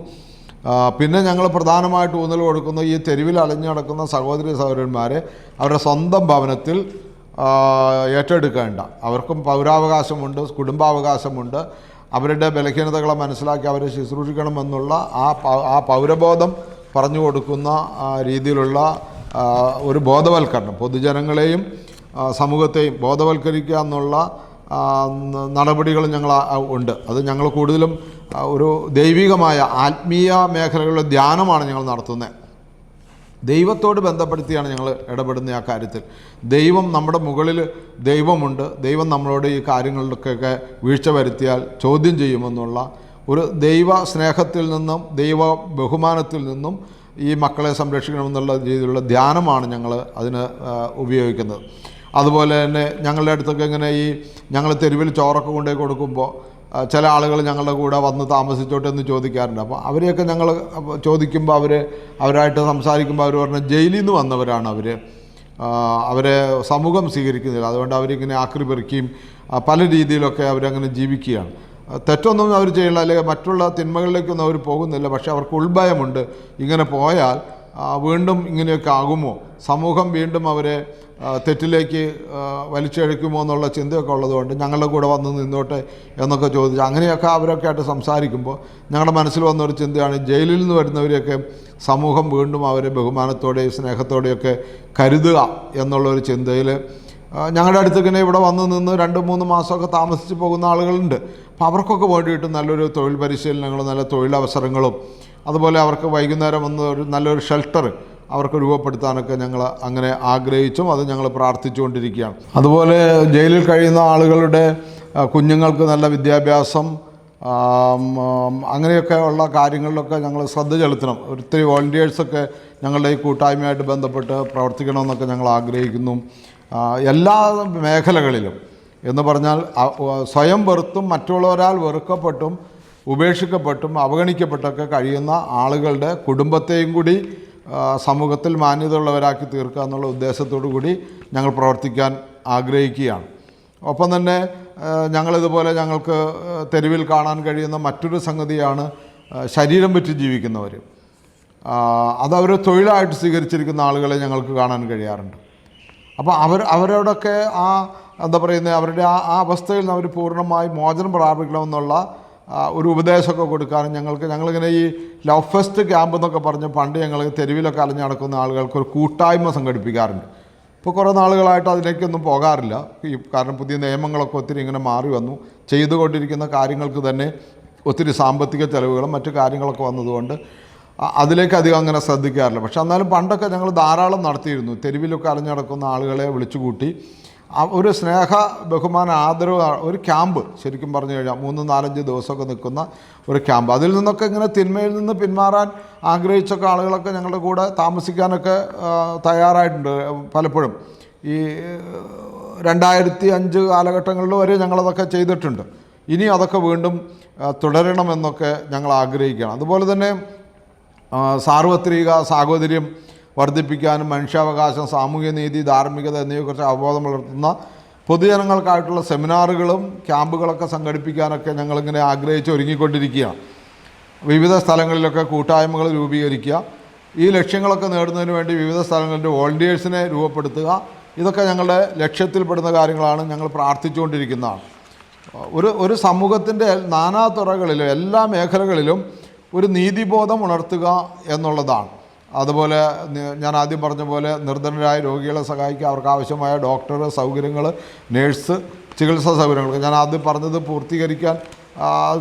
പിന്നെ ഞങ്ങൾ പ്രധാനമായിട്ട് ഊന്നൽ കൊടുക്കുന്ന ഈ തെരുവിൽ അലഞ്ഞു നടക്കുന്ന സഹോദരി സഹോദരന്മാരെ അവരുടെ സ്വന്തം ഭവനത്തിൽ ഏറ്റെടുക്കേണ്ട. അവർക്കും പൗരാവകാശമുണ്ട് കുടുംബാവകാശമുണ്ട്. അവരുടെ ബലഹീനതകളെ മനസ്സിലാക്കി അവരെ ശുശ്രൂഷിക്കണമെന്നുള്ള ആ ആ പൗരബോധം പറഞ്ഞു കൊടുക്കുന്ന രീതിയിലുള്ള ഒരു ബോധവൽക്കരണം. പൊതുജനങ്ങളെയും സമൂഹത്തെയും ബോധവൽക്കരിക്കുക എന്നുള്ള നടപടികൾ ഞങ്ങൾ ഉണ്ട്. അത് ഞങ്ങൾ കൂടുതലും ഒരു ദൈവികമായ ആത്മീയ മേഖലകളിലെ ധ്യാനമാണ് ഞങ്ങൾ നടത്തുന്നത്. ദൈവത്തോട് ബന്ധപ്പെടുത്തിയാണ് ഞങ്ങൾ ഇടപെടുന്ന ആ കാര്യത്തിൽ. ദൈവം നമ്മുടെ മുകളിൽ ദൈവമുണ്ട്. ദൈവം നമ്മളോട് ഈ കാര്യങ്ങളിലൊക്കെ വീഴ്ച വരുത്തിയാൽ ചോദ്യം ചെയ്യുമെന്നുള്ള ഒരു ദൈവ സ്നേഹത്തിൽ നിന്നും ദൈവ ബഹുമാനത്തിൽ നിന്നും ഈ മക്കളെ സംരക്ഷിക്കണമെന്നുള്ള രീതിയിലുള്ള ധ്യാനമാണ് ഞങ്ങൾ അതിന് ഉപയോഗിക്കുന്നത്. അതുപോലെ തന്നെ ഞങ്ങളുടെ അടുത്തൊക്കെ ഇങ്ങനെ ഈ ഞങ്ങൾ തെരുവിൽ ചോറൊക്കെ കൊണ്ടുപോയി കൊടുക്കുമ്പോൾ ചില ആളുകൾ ഞങ്ങളുടെ കൂടെ വന്ന് താമസിച്ചോട്ടെ എന്ന് ചോദിക്കാറുണ്ട്. അപ്പോൾ അവരെയൊക്കെ ഞങ്ങൾ ചോദിക്കുമ്പോൾ അവർ അവരായിട്ട് സംസാരിക്കുമ്പോൾ അവർ പറഞ്ഞ ജയിലിൽ നിന്ന് വന്നവരാണ് അവർ അവരെ സമൂഹം സ്വീകരിക്കുന്നില്ല. അതുകൊണ്ട് അവരിങ്ങനെ ആക്രി പെറുക്കിയും പല രീതിയിലൊക്കെ അവരങ്ങനെ ജീവിക്കുകയാണ്. തെറ്റൊന്നും അവർ ചെയ്യില്ല. അല്ലെങ്കിൽ മറ്റുള്ള തിന്മകളിലേക്കൊന്നും അവർ പോകുന്നില്ല. പക്ഷേ അവർക്ക് ഉൾഭയമുണ്ട്. ഇങ്ങനെ പോയാൽ വീണ്ടും ഇങ്ങനെയൊക്കെ ആകുമോ? സമൂഹം വീണ്ടും അവരെ തെറ്റിലേക്ക് വലിച്ചഴിക്കുമോ എന്നുള്ള ചിന്തയൊക്കെ ഉള്ളതുകൊണ്ട് ഞങ്ങളുടെ കൂടെ വന്ന് നിന്നോട്ടെ എന്നൊക്കെ ചോദിച്ചു. അങ്ങനെയൊക്കെ അവരൊക്കെ ആയിട്ട് സംസാരിക്കുമ്പോൾ ഞങ്ങളുടെ മനസ്സിൽ വന്നൊരു ചിന്തയാണ് ജയിലിൽ നിന്ന് വരുന്നവരെയൊക്കെ സമൂഹം വീണ്ടും അവരെ ബഹുമാനത്തോടെയും സ്നേഹത്തോടെയൊക്കെ കരുതുക എന്നുള്ളൊരു ചിന്തയിൽ ഞങ്ങളുടെ അടുത്ത് ഇങ്ങനെ ഇവിടെ വന്ന് നിന്ന് രണ്ട് മൂന്ന് മാസമൊക്കെ താമസിച്ച് പോകുന്ന ആളുകളുണ്ട്. അപ്പോൾ അവർക്കൊക്കെ വേണ്ടിയിട്ട് നല്ലൊരു തൊഴിൽ പരിശീലനങ്ങളും നല്ല തൊഴിലവസരങ്ങളും അതുപോലെ അവർക്ക് വൈകുന്നേരം വന്ന് ഒരു നല്ലൊരു ഷെൽട്ടർ അവർക്ക് രൂപപ്പെടുത്താനൊക്കെ ഞങ്ങൾ അങ്ങനെ ആഗ്രഹിച്ചും അത് ഞങ്ങൾ പ്രാർത്ഥിച്ചുകൊണ്ടിരിക്കുകയാണ്. അതുപോലെ ജയിലിൽ കഴിയുന്ന ആളുകളുടെ കുഞ്ഞുങ്ങൾക്ക് നല്ല വിദ്യാഭ്യാസം അങ്ങനെയൊക്കെ ഉള്ള കാര്യങ്ങളിലൊക്കെ ഞങ്ങൾ ശ്രദ്ധ ചെലുത്തണം. ഒത്തിരി വോളണ്ടിയേഴ്സൊക്കെ ഞങ്ങളുടെ ഈ കൂട്ടായ്മയായിട്ട് ബന്ധപ്പെട്ട് പ്രവർത്തിക്കണമെന്നൊക്കെ ഞങ്ങൾ ആഗ്രഹിക്കുന്നു. എല്ലാ മേഖലകളിലും. എന്ന് പറഞ്ഞാൽ സ്വയം വെറുത്തും മറ്റുള്ളവരാൽ വെറുക്കപ്പെട്ടും ഉപേക്ഷിക്കപ്പെട്ടും അവഗണിക്കപ്പെട്ടൊക്കെ കഴിയുന്ന ആളുകളുടെ കുടുംബത്തെയും കൂടി സമൂഹത്തിൽ മാന്യതയുള്ളവരാക്കി തീർക്കുക എന്നുള്ള ഉദ്ദേശത്തോടു കൂടി ഞങ്ങൾ പ്രവർത്തിക്കാൻ ആഗ്രഹിക്കുകയാണ്. ഒപ്പം തന്നെ ഞങ്ങളിതുപോലെ ഞങ്ങൾക്ക് തെരുവിൽ കാണാൻ കഴിയുന്ന മറ്റൊരു സംഗതിയാണ് ശരീരം വിറ്റ് ജീവിക്കുന്നവർ അതവർ തൊഴിലായിട്ട് സ്വീകരിച്ചിരിക്കുന്ന ആളുകളെ ഞങ്ങൾക്ക് കാണാൻ കഴിയാറുണ്ട്. അപ്പോൾ അവർ അവരോടൊക്കെ ആ എന്താ പറയുന്നത് അവരുടെ ആ ആ അവസ്ഥയിൽ നിന്ന് അവർ പൂർണമായി മോചനം പ്രാപിക്കണമെന്നുള്ള ഒരു ഉപദേശമൊക്കെ കൊടുക്കാനും ഞങ്ങൾക്ക് ഞങ്ങളിങ്ങനെ ഈ ലവ് ഫെസ്റ്റ് ക്യാമ്പ് എന്നൊക്കെ പറഞ്ഞ് പണ്ട് ഞങ്ങൾ തെരുവിലൊക്കെ അലഞ്ഞു നടക്കുന്ന ആളുകൾക്ക് ഒരു കൂട്ടായ്മ സംഘടിപ്പിക്കാറുണ്ട്. ഇപ്പോൾ കുറേ നാളുകളായിട്ട് അതിലേക്കൊന്നും പോകാറില്ല. ഈ കാരണം പുതിയ നിയമങ്ങളൊക്കെ ഒത്തിരി ഇങ്ങനെ മാറി വന്നു. ചെയ്തുകൊണ്ടിരിക്കുന്ന കാര്യങ്ങൾക്ക് തന്നെ ഒത്തിരി സാമ്പത്തിക ചെലവുകളും മറ്റു കാര്യങ്ങളൊക്കെ വന്നതുകൊണ്ട് അതിലേക്ക് അധികം അങ്ങനെ ശ്രദ്ധിക്കാറില്ല. പക്ഷെ എന്നാലും പണ്ടൊക്കെ ഞങ്ങൾ ധാരാളം നടത്തിയിരുന്നു. തെരുവിലൊക്കെ അലഞ്ഞു നടക്കുന്ന ആളുകളെ വിളിച്ചുകൂട്ടി. ഒരു സ്നേഹ ബഹുമാന ആദരവ് ഒരു ക്യാമ്പ് ശരിക്കും പറഞ്ഞു കഴിഞ്ഞാൽ മൂന്ന് നാലഞ്ച് ദിവസമൊക്കെ നിൽക്കുന്ന ഒരു ക്യാമ്പ്. അതിൽ നിന്നൊക്കെ ഇങ്ങനെ തിന്മയിൽ നിന്ന് പിന്മാറാൻ ആഗ്രഹിച്ചൊക്കെ ആളുകളൊക്കെ ഞങ്ങളുടെ കൂടെ താമസിക്കാനൊക്കെ തയ്യാറായിട്ടുണ്ട് പലപ്പോഴും. ഈ രണ്ടായിരത്തി അഞ്ച് കാലഘട്ടങ്ങളിൽ വരെ ഞങ്ങളതൊക്കെ ചെയ്തിട്ടുണ്ട്. ഇനി അതൊക്കെ വീണ്ടും തുടരണമെന്നൊക്കെ ഞങ്ങൾ ആഗ്രഹിക്കുകയാണ്. അതുപോലെ തന്നെ സാർവത്രിക സാഹോദര്യം വർദ്ധിപ്പിക്കാനും മനുഷ്യാവകാശം സാമൂഹ്യനീതി ധാർമ്മികത എന്നിവയെക്കുറിച്ച് അവബോധം വളർത്തുന്ന പൊതുജനങ്ങൾക്കായിട്ടുള്ള സെമിനാറുകളും ക്യാമ്പുകളൊക്കെ സംഘടിപ്പിക്കാനൊക്കെ ഞങ്ങളിങ്ങനെ ആഗ്രഹിച്ച് ഒരുങ്ങിക്കൊണ്ടിരിക്കുകയാണ്. വിവിധ സ്ഥലങ്ങളിലൊക്കെ കൂട്ടായ്മകൾ രൂപീകരിക്കുക. ഈ ലക്ഷ്യങ്ങളൊക്കെ നേടുന്നതിന് വേണ്ടി വിവിധ സ്ഥലങ്ങളിൽ വോളണ്ടിയേഴ്സിനെ രൂപപ്പെടുത്തുക. ഇതൊക്കെ ഞങ്ങളുടെ ലക്ഷ്യത്തിൽപ്പെടുന്ന കാര്യങ്ങളാണ് ഞങ്ങൾ പ്രാർത്ഥിച്ചുകൊണ്ടിരിക്കുന്നതാണ്. ഒരു ഒരു സമൂഹത്തിന്റെ നാനാ തുറകളിലും എല്ലാ മേഖലകളിലും ഒരു നീതിബോധം ഉണർത്തുക എന്നുള്ളതാണ്. അതുപോലെ ഞാൻ ആദ്യം പറഞ്ഞ പോലെ നിർധനരായ രോഗികളെ സഹായിക്കുക അവർക്ക് ആവശ്യമായ ഡോക്ടർ സൗകര്യങ്ങൾ നേഴ്സ് ചികിത്സാ സൗകര്യങ്ങൾ ഞാൻ ആദ്യം പറഞ്ഞത് പൂർത്തീകരിക്കാൻ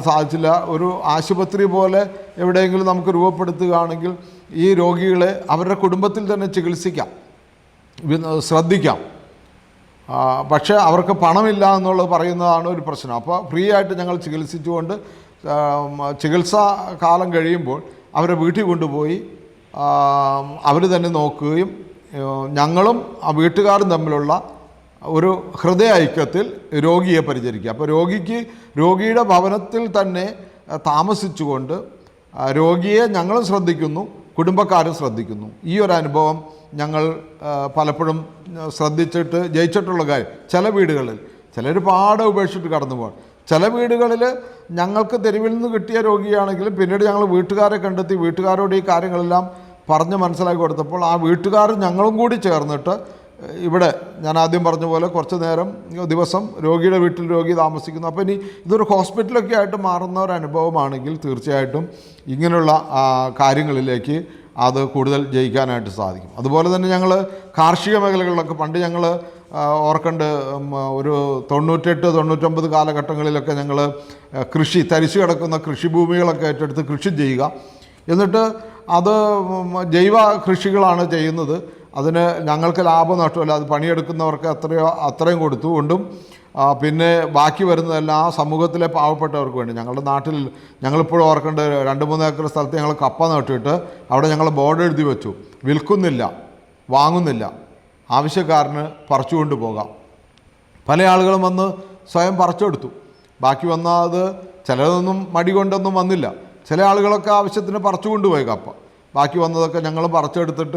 സാധിച്ചില്ല. ഒരു ആശുപത്രി പോലെ എവിടെയെങ്കിലും നമുക്ക് രൂപപ്പെടുത്തുകയാണെങ്കിൽ ഈ രോഗികളെ അവരുടെ കുടുംബത്തിൽ തന്നെ ചികിത്സിക്കാം ശ്രദ്ധിക്കാം. പക്ഷേ അവർക്ക് പണമില്ല എന്നുള്ളത് പറയുന്നതാണ് ഒരു പ്രശ്നം. അപ്പോൾ ഫ്രീ ആയിട്ട് ഞങ്ങൾ ചികിത്സിച്ചുകൊണ്ട് ചികിത്സാ കാലം കഴിയുമ്പോൾ അവരെ വീട്ടിൽ കൊണ്ടുപോയി അവർ തന്നെ നോക്കുകയും ഞങ്ങളും ആ വീട്ടുകാരും തമ്മിലുള്ള ഒരു ഹൃദയ ഐക്യത്തിൽ രോഗിയെ പരിചരിക്കുക. അപ്പോൾ രോഗിക്ക് രോഗിയുടെ ഭവനത്തിൽ തന്നെ താമസിച്ചുകൊണ്ട് രോഗിയെ ഞങ്ങളും ശ്രദ്ധിക്കുന്നു കുടുംബക്കാരും ശ്രദ്ധിക്കുന്നു. ഈ ഒരു അനുഭവം ഞങ്ങൾ പലപ്പോഴും ശ്രദ്ധിച്ചിട്ട് ജയിച്ചിട്ടുള്ള കാര്യം ചില വീടുകളിൽ. ചിലർ പാടെ ഉപേക്ഷിച്ചിട്ട് കടന്നു പോകാം ചില വീടുകളിൽ ഞങ്ങൾക്ക് തെരുവിൽ നിന്ന് കിട്ടിയ രോഗിയാണെങ്കിലും പിന്നീട് ഞങ്ങൾ വീട്ടുകാരെ കണ്ടെത്തി വീട്ടുകാരോട് ഈ കാര്യങ്ങളെല്ലാം പറഞ്ഞ് മനസ്സിലാക്കി കൊടുത്തപ്പോൾ ആ വീട്ടുകാർ ഞങ്ങളും കൂടി ചേർന്നിട്ട് ഇവിടെ ഞാൻ ആദ്യം പറഞ്ഞ പോലെ കുറച്ച് നേരം ദിവസം രോഗിയുടെ വീട്ടിൽ രോഗി താമസിക്കുന്നു. അപ്പോൾ ഇനി ഇതൊരു ഹോസ്പിറ്റലൊക്കെ ആയിട്ട് മാറുന്ന ഒരു അനുഭവമാണെങ്കിൽ തീർച്ചയായിട്ടും ഇങ്ങനെയുള്ള കാര്യങ്ങളിലേക്ക് അത് കൂടുതൽ ജയിക്കാനായിട്ട് സാധിക്കും. അതുപോലെ തന്നെ ഞങ്ങൾ കാർഷിക മേഖലകളിലൊക്കെ പണ്ട് ഞങ്ങൾ ഓർക്കണ്ട് ഒരു തൊണ്ണൂറ്റെട്ട് തൊണ്ണൂറ്റൊമ്പത് കാലഘട്ടങ്ങളിലൊക്കെ ഞങ്ങൾ കൃഷി തരിച്ചു കിടക്കുന്ന കൃഷിഭൂമികളൊക്കെ ഏറ്റെടുത്ത് കൃഷി ചെയ്യുക. എന്നിട്ട് അത് ജൈവ കൃഷികളാണ് ചെയ്യുന്നത്. അതിന് ഞങ്ങൾക്ക് ലാഭം നഷ്ടമല്ല. അത് പണിയെടുക്കുന്നവർക്ക് അത്രയോ അത്രയും കൊടുത്തുകൊണ്ടും പിന്നെ ബാക്കി വരുന്നതെല്ലാം സമൂഹത്തിലെ പാവപ്പെട്ടവർക്ക് വേണ്ടി. ഞങ്ങളുടെ നാട്ടിൽ ഞങ്ങളിപ്പോഴും ഓർക്കേണ്ട രണ്ട് മൂന്ന് ഏക്കർ സ്ഥലത്ത് ഞങ്ങൾ കപ്പ നട്ടിട്ട് അവിടെ ഞങ്ങൾ ബോർഡ് എഴുതി വെച്ചു. വിൽക്കുന്നില്ല വാങ്ങുന്നില്ല. ആവശ്യക്കാരന് പറിച്ചുകൊണ്ട് പോകാം. പല ആളുകളും വന്ന് സ്വയം പറിച്ചെടുത്തു. ബാക്കി വന്നത് ചിലതൊന്നും മടി കൊണ്ടൊന്നും വന്നില്ല. ചില ആളുകളൊക്കെ ആവശ്യത്തിന് പറിച്ചു കൊണ്ടുപോയി കപ്പ. ബാക്കി വന്നതൊക്കെ ഞങ്ങൾ പറിച്ചെടുത്തിട്ട്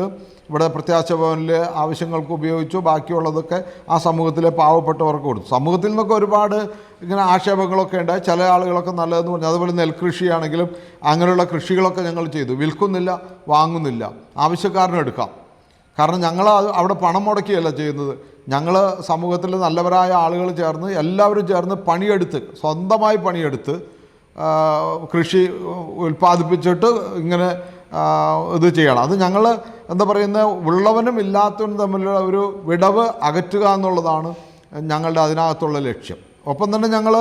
ഇവിടെ പ്രത്യാശ ഭവനിലെ ആവശ്യങ്ങൾക്ക് ഉപയോഗിച്ചു ബാക്കിയുള്ളതൊക്കെ ആ സമൂഹത്തിലെ പാവപ്പെട്ടവർക്ക് കൊടുത്തു. സമൂഹത്തിൽ നിന്നൊക്കെ ഒരുപാട് ഇങ്ങനെ ആക്ഷേപങ്ങളൊക്കെ ഉണ്ടായി. ചില ആളുകളൊക്കെ നല്ലതെന്ന് പറഞ്ഞു. അതുപോലെ നെൽകൃഷിയാണെങ്കിലും അങ്ങനെയുള്ള കൃഷികളൊക്കെ ഞങ്ങൾ ചെയ്തു. വിൽക്കുന്നില്ല വാങ്ങുന്നില്ല. ആവശ്യക്കാരന് എടുക്കാം. കാരണം ഞങ്ങൾ അവിടെ പണം മുടക്കിയല്ല ചെയ്യുന്നത്. ഞങ്ങൾ സമൂഹത്തിൽ നല്ലവരായ ആളുകൾ ചേർന്ന് എല്ലാവരും ചേർന്ന് പണിയെടുത്ത് സ്വന്തമായി പണിയെടുത്ത് കൃഷി ഉൽപ്പാദിപ്പിച്ചിട്ട് ഇങ്ങനെ ഇത് ചെയ്യണം. അത് ഞങ്ങൾ എന്താ പറയുന്നത് ഉള്ളവനും ഇല്ലാത്തവനും തമ്മിലുള്ള ഒരു വിടവ് അകറ്റുക എന്നുള്ളതാണ് ഞങ്ങളുടെ അതിനകത്തുള്ള ലക്ഷ്യം. ഒപ്പം തന്നെ ഞങ്ങൾ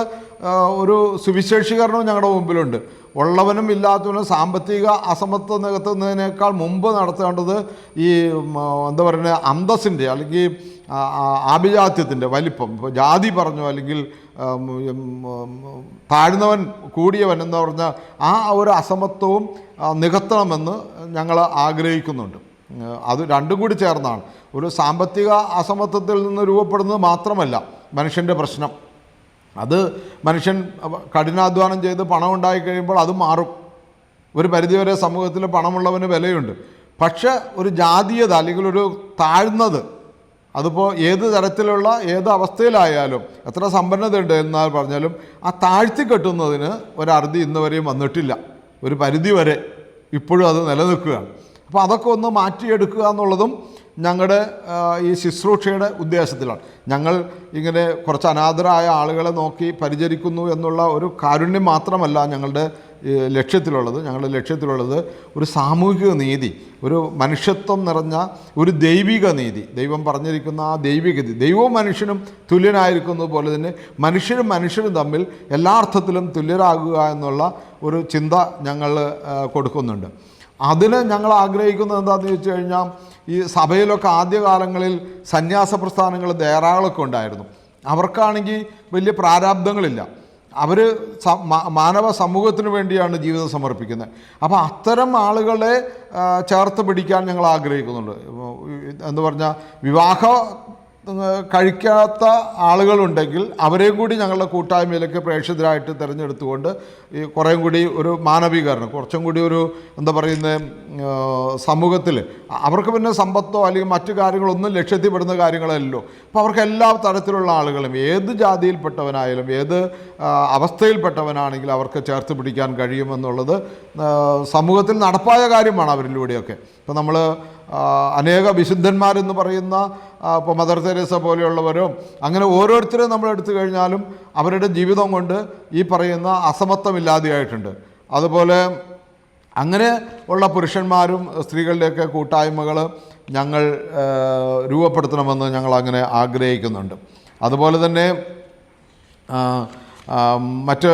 ഒരു സുവിശേഷീകരണവും ഞങ്ങളുടെ മുമ്പിലുണ്ട്. ഉള്ളവനും ഇല്ലാത്തവനും സാമ്പത്തിക അസമത്വം നികത്തുന്നതിനേക്കാൾ മുമ്പ് നടത്തേണ്ടത് ഈ എന്താ പറയുക അന്തസ്സിന്റെ അല്ലെങ്കിൽ ആഭിജാത്യത്തിന്റെ വലിപ്പം. ഇപ്പോൾ ജാതി പറഞ്ഞു അല്ലെങ്കിൽ താഴ്ന്നവൻ കൂടിയവൻ എന്ന് പറഞ്ഞ ആ ഒരു അസമത്വവും നികത്തണമെന്ന് ഞങ്ങൾ ആഗ്രഹിക്കുന്നുണ്ട്. അത് രണ്ടും കൂടി ചേർന്നാണ്. ഒരു സാമ്പത്തിക അസമത്വത്തിൽ നിന്ന് രൂപപ്പെടുന്നത് മാത്രമല്ല മനുഷ്യന്റെ പ്രശ്നം. അത് മനുഷ്യൻ കഠിനാധ്വാനം ചെയ്ത് പണം ഉണ്ടായി കഴിയുമ്പോൾ അത് മാറും. ഒരു പരിധിവരെ സമൂഹത്തിൽ പണമുള്ളവന് വിലയുണ്ട്. പക്ഷേ ഒരു ജാതീയത അല്ലെങ്കിൽ ഒരു താഴ്ന്നത് അതിപ്പോൾ ഏത് തരത്തിലുള്ള ഏത് അവസ്ഥയിലായാലും എത്ര സമ്പന്നതയുണ്ട് എന്നാൽ പറഞ്ഞാലും ആ താഴ്ത്തി കെട്ടുന്നതിന് ഒരറുതി ഇന്ന് വരെയും വന്നിട്ടില്ല. ഒരു പരിധി വരെ ഇപ്പോഴും അത് നിലനിൽക്കുകയാണ്. അപ്പോൾ അതൊക്കെ ഒന്ന് മാറ്റിയെടുക്കുക എന്നുള്ളതും ഞങ്ങളുടെ ഈ ശുശ്രൂഷയുടെ ഉദ്ദേശത്തിലാണ്. ഞങ്ങൾ ഇങ്ങനെ കുറച്ച് അനാഥരായ ആളുകളെ നോക്കി പരിചരിക്കുന്നു എന്നുള്ള ഒരു കാരുണ്യം മാത്രമല്ല ഞങ്ങളുടെ ലക്ഷ്യത്തിലുള്ളത്. ഞങ്ങളുടെ ലക്ഷ്യത്തിലുള്ളത് ഒരു സാമൂഹിക നീതി ഒരു മനുഷ്യത്വം നിറഞ്ഞ ഒരു ദൈവിക നീതി. ദൈവം പറഞ്ഞിരിക്കുന്ന ആ ദൈവിക നീതി. ദൈവവും മനുഷ്യനും തുല്യനായിരിക്കുന്നത് പോലെ തന്നെ മനുഷ്യരും മനുഷ്യരും തമ്മിൽ എല്ലാ അർത്ഥത്തിലും തുല്യരാകുക എന്നുള്ള ഒരു ചിന്ത ഞങ്ങൾ കൊടുക്കുന്നുണ്ട്. അതിന് ഞങ്ങൾ ആഗ്രഹിക്കുന്നത് എന്താണെന്ന് ചോദിച്ചു കഴിഞ്ഞാൽ ഈ സഭയിലൊക്കെ ആദ്യകാലങ്ങളിൽ സന്യാസ പ്രസ്ഥാനങ്ങൾ ധാരാളമൊക്കെ ഉണ്ടായിരുന്നു. അവർക്കാണെങ്കിൽ വലിയ പ്രാരാബ്ദങ്ങളില്ല. അവർ മാനവ സമൂഹത്തിന് വേണ്ടിയാണ് ജീവിതം സമർപ്പിക്കുന്നത്. അപ്പോൾ അത്തരം ആളുകളെ ചേർത്ത് പിടിക്കാൻ ഞങ്ങൾ ആഗ്രഹിക്കുന്നുണ്ട്. എന്ന് പറഞ്ഞാൽ വിവാഹ കഴിക്കാത്ത ആളുകളുണ്ടെങ്കിൽ അവരെയും കൂടി ഞങ്ങളുടെ കൂട്ടായ്മയിലേക്ക് പ്രേക്ഷിതരായിട്ട് തിരഞ്ഞെടുത്തുകൊണ്ട് ഈ കുറേയും കൂടി ഒരു മാനവീകരണം കുറച്ചും കൂടി ഒരു എന്താ പറയുന്നത് സമൂഹത്തിൽ അവർക്ക് പിന്നെ സമ്പത്തോ അല്ലെങ്കിൽ മറ്റു കാര്യങ്ങളൊന്നും ലക്ഷ്യത്തിൽപ്പെടുന്ന കാര്യങ്ങളല്ലോ അപ്പോൾ അവർക്ക് എല്ലാ തരത്തിലുള്ള ആളുകളും ഏത് ജാതിയിൽപ്പെട്ടവനായാലും ഏത് അവസ്ഥയിൽപ്പെട്ടവനാണെങ്കിലും അവർക്ക് ചേർത്ത് പിടിക്കാൻ കഴിയുമെന്നുള്ളത് സമൂഹത്തിൽ നടപ്പായ കാര്യമാണ് അവരിലൂടെയൊക്കെ. ഇപ്പോൾ നമ്മൾ അനേക വിശുദ്ധന്മാരെന്ന് പറയുന്ന ഇപ്പോൾ മദർ തെരേസ പോലെയുള്ളവരും അങ്ങനെ ഓരോരുത്തരും നമ്മൾ എടുത്തു കഴിഞ്ഞാലും അവരുടെ ജീവിതം കൊണ്ട് ഈ പറയുന്ന അസമത്വമില്ലാതെയായിട്ടുണ്ട്. അതുപോലെ അങ്ങനെ ഉള്ള പുരുഷന്മാരും സ്ത്രീകളുടെയൊക്കെ കൂട്ടായ്മകൾ ഞങ്ങൾ രൂപപ്പെടുത്തണമെന്ന് ഞങ്ങൾ അങ്ങനെ ആഗ്രഹിക്കുന്നുണ്ട്. അതുപോലെ തന്നെ മറ്റ്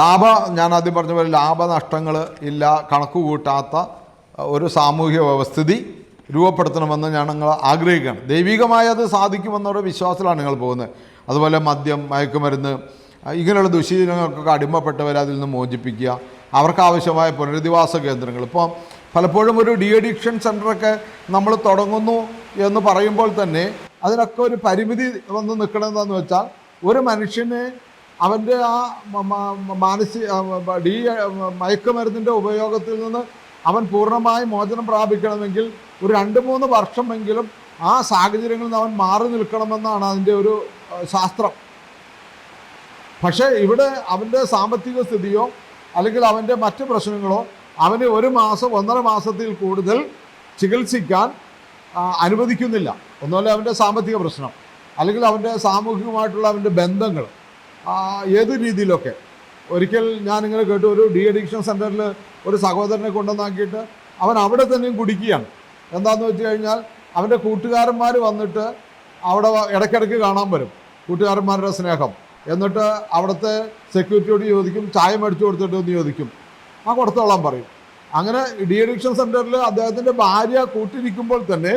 ലാഭ ഞാൻ ആദ്യം പറഞ്ഞ പോലെ ലാഭനഷ്ടങ്ങൾ ഇല്ല കണക്ക് കൂട്ടാത്ത ഒരു സാമൂഹ്യ വ്യവസ്ഥിതി രൂപപ്പെടുത്തണമെന്ന് ഞങ്ങൾ ആഗ്രഹിക്കുകയാണ്. ദൈവികമായി അത് സാധിക്കുമെന്നൊരു വിശ്വാസത്തിലാണ് ഞങ്ങൾ പോകുന്നത്. അതുപോലെ മദ്യം മയക്കുമരുന്ന് ഇങ്ങനെയുള്ള ദുശീലങ്ങൾക്കൊക്കെ അടിമപ്പെട്ടവരെ അതിൽ നിന്ന് മോചിപ്പിക്കുക അവർക്കാവശ്യമായ പുനരധിവാസ കേന്ദ്രങ്ങൾ. ഇപ്പോൾ പലപ്പോഴും ഒരു ഡി അഡിക്ഷൻ സെന്ററൊക്കെ നമ്മൾ തുടങ്ങുന്നു എന്ന് പറയുമ്പോൾ തന്നെ അതിനൊക്കെ ഒരു പരിമിതി വന്ന് നിൽക്കണമെന്ന് വെച്ചാൽ ഒരു മനുഷ്യന് അവന്റെ ആ മാനസിക ഡി മയക്കുമരുന്നിന്റെ ഉപയോഗത്തിൽ നിന്ന് അവൻ പൂർണമായി മോചനം പ്രാപിക്കണമെങ്കിൽ ഒരു രണ്ട് മൂന്ന് വർഷമെങ്കിലും ആ സാഹചര്യങ്ങളിൽ അവൻ മാറി നിൽക്കണമെന്നാണ് അതിന്റെ ഒരു ശാസ്ത്രം. പക്ഷേ ഇവിടെ അവന്റെ സാമ്പത്തിക സ്ഥിതിയോ അല്ലെങ്കിൽ അവന്റെ മറ്റ് പ്രശ്നങ്ങളോ അവന് ഒരു മാസം ഒന്നര മാസത്തിൽ കൂടുതൽ ചികിത്സിക്കാൻ അനുവദിക്കുന്നില്ല. ഒന്നുമല്ല അവന്റെ സാമ്പത്തിക പ്രശ്നം അല്ലെങ്കിൽ അവന്റെ സാമൂഹികമായിട്ടുള്ള അവന്റെ ബന്ധങ്ങൾ ഏത് രീതിയിലൊക്കെ. ഒരിക്കൽ ഞാൻ ഇങ്ങനെ കേട്ടു ഒരു ഡി അഡിക്ഷൻ സെന്ററിൽ ഒരു സഹോദരനെ കൊണ്ടുവന്നാക്കിയിട്ട് അവൻ അവിടെ തന്നെയും കുടിക്കുകയാണ്. എന്താണെന്ന് വെച്ച് കഴിഞ്ഞാൽ അവന്റെ കൂട്ടുകാരന്മാർ വന്നിട്ട് അവിടെ ഇടയ്ക്കിടയ്ക്ക് കാണാൻ വരും കൂട്ടുകാരന്മാരുടെ സ്നേഹം. എന്നിട്ട് അവിടുത്തെ സെക്യൂരിറ്റിയോട് ചോദിക്കും ചായ മേടിച്ചു കൊടുത്തിട്ട് എന്ന് ചോദിക്കും. ആ കൊടുത്തോളാൻ പറയും. അങ്ങനെ ഡി അഡിക്ഷൻ സെന്ററിൽ അദ്ദേഹത്തിന്റെ ഭാര്യ കൂട്ടിരിക്കുമ്പോൾ തന്നെ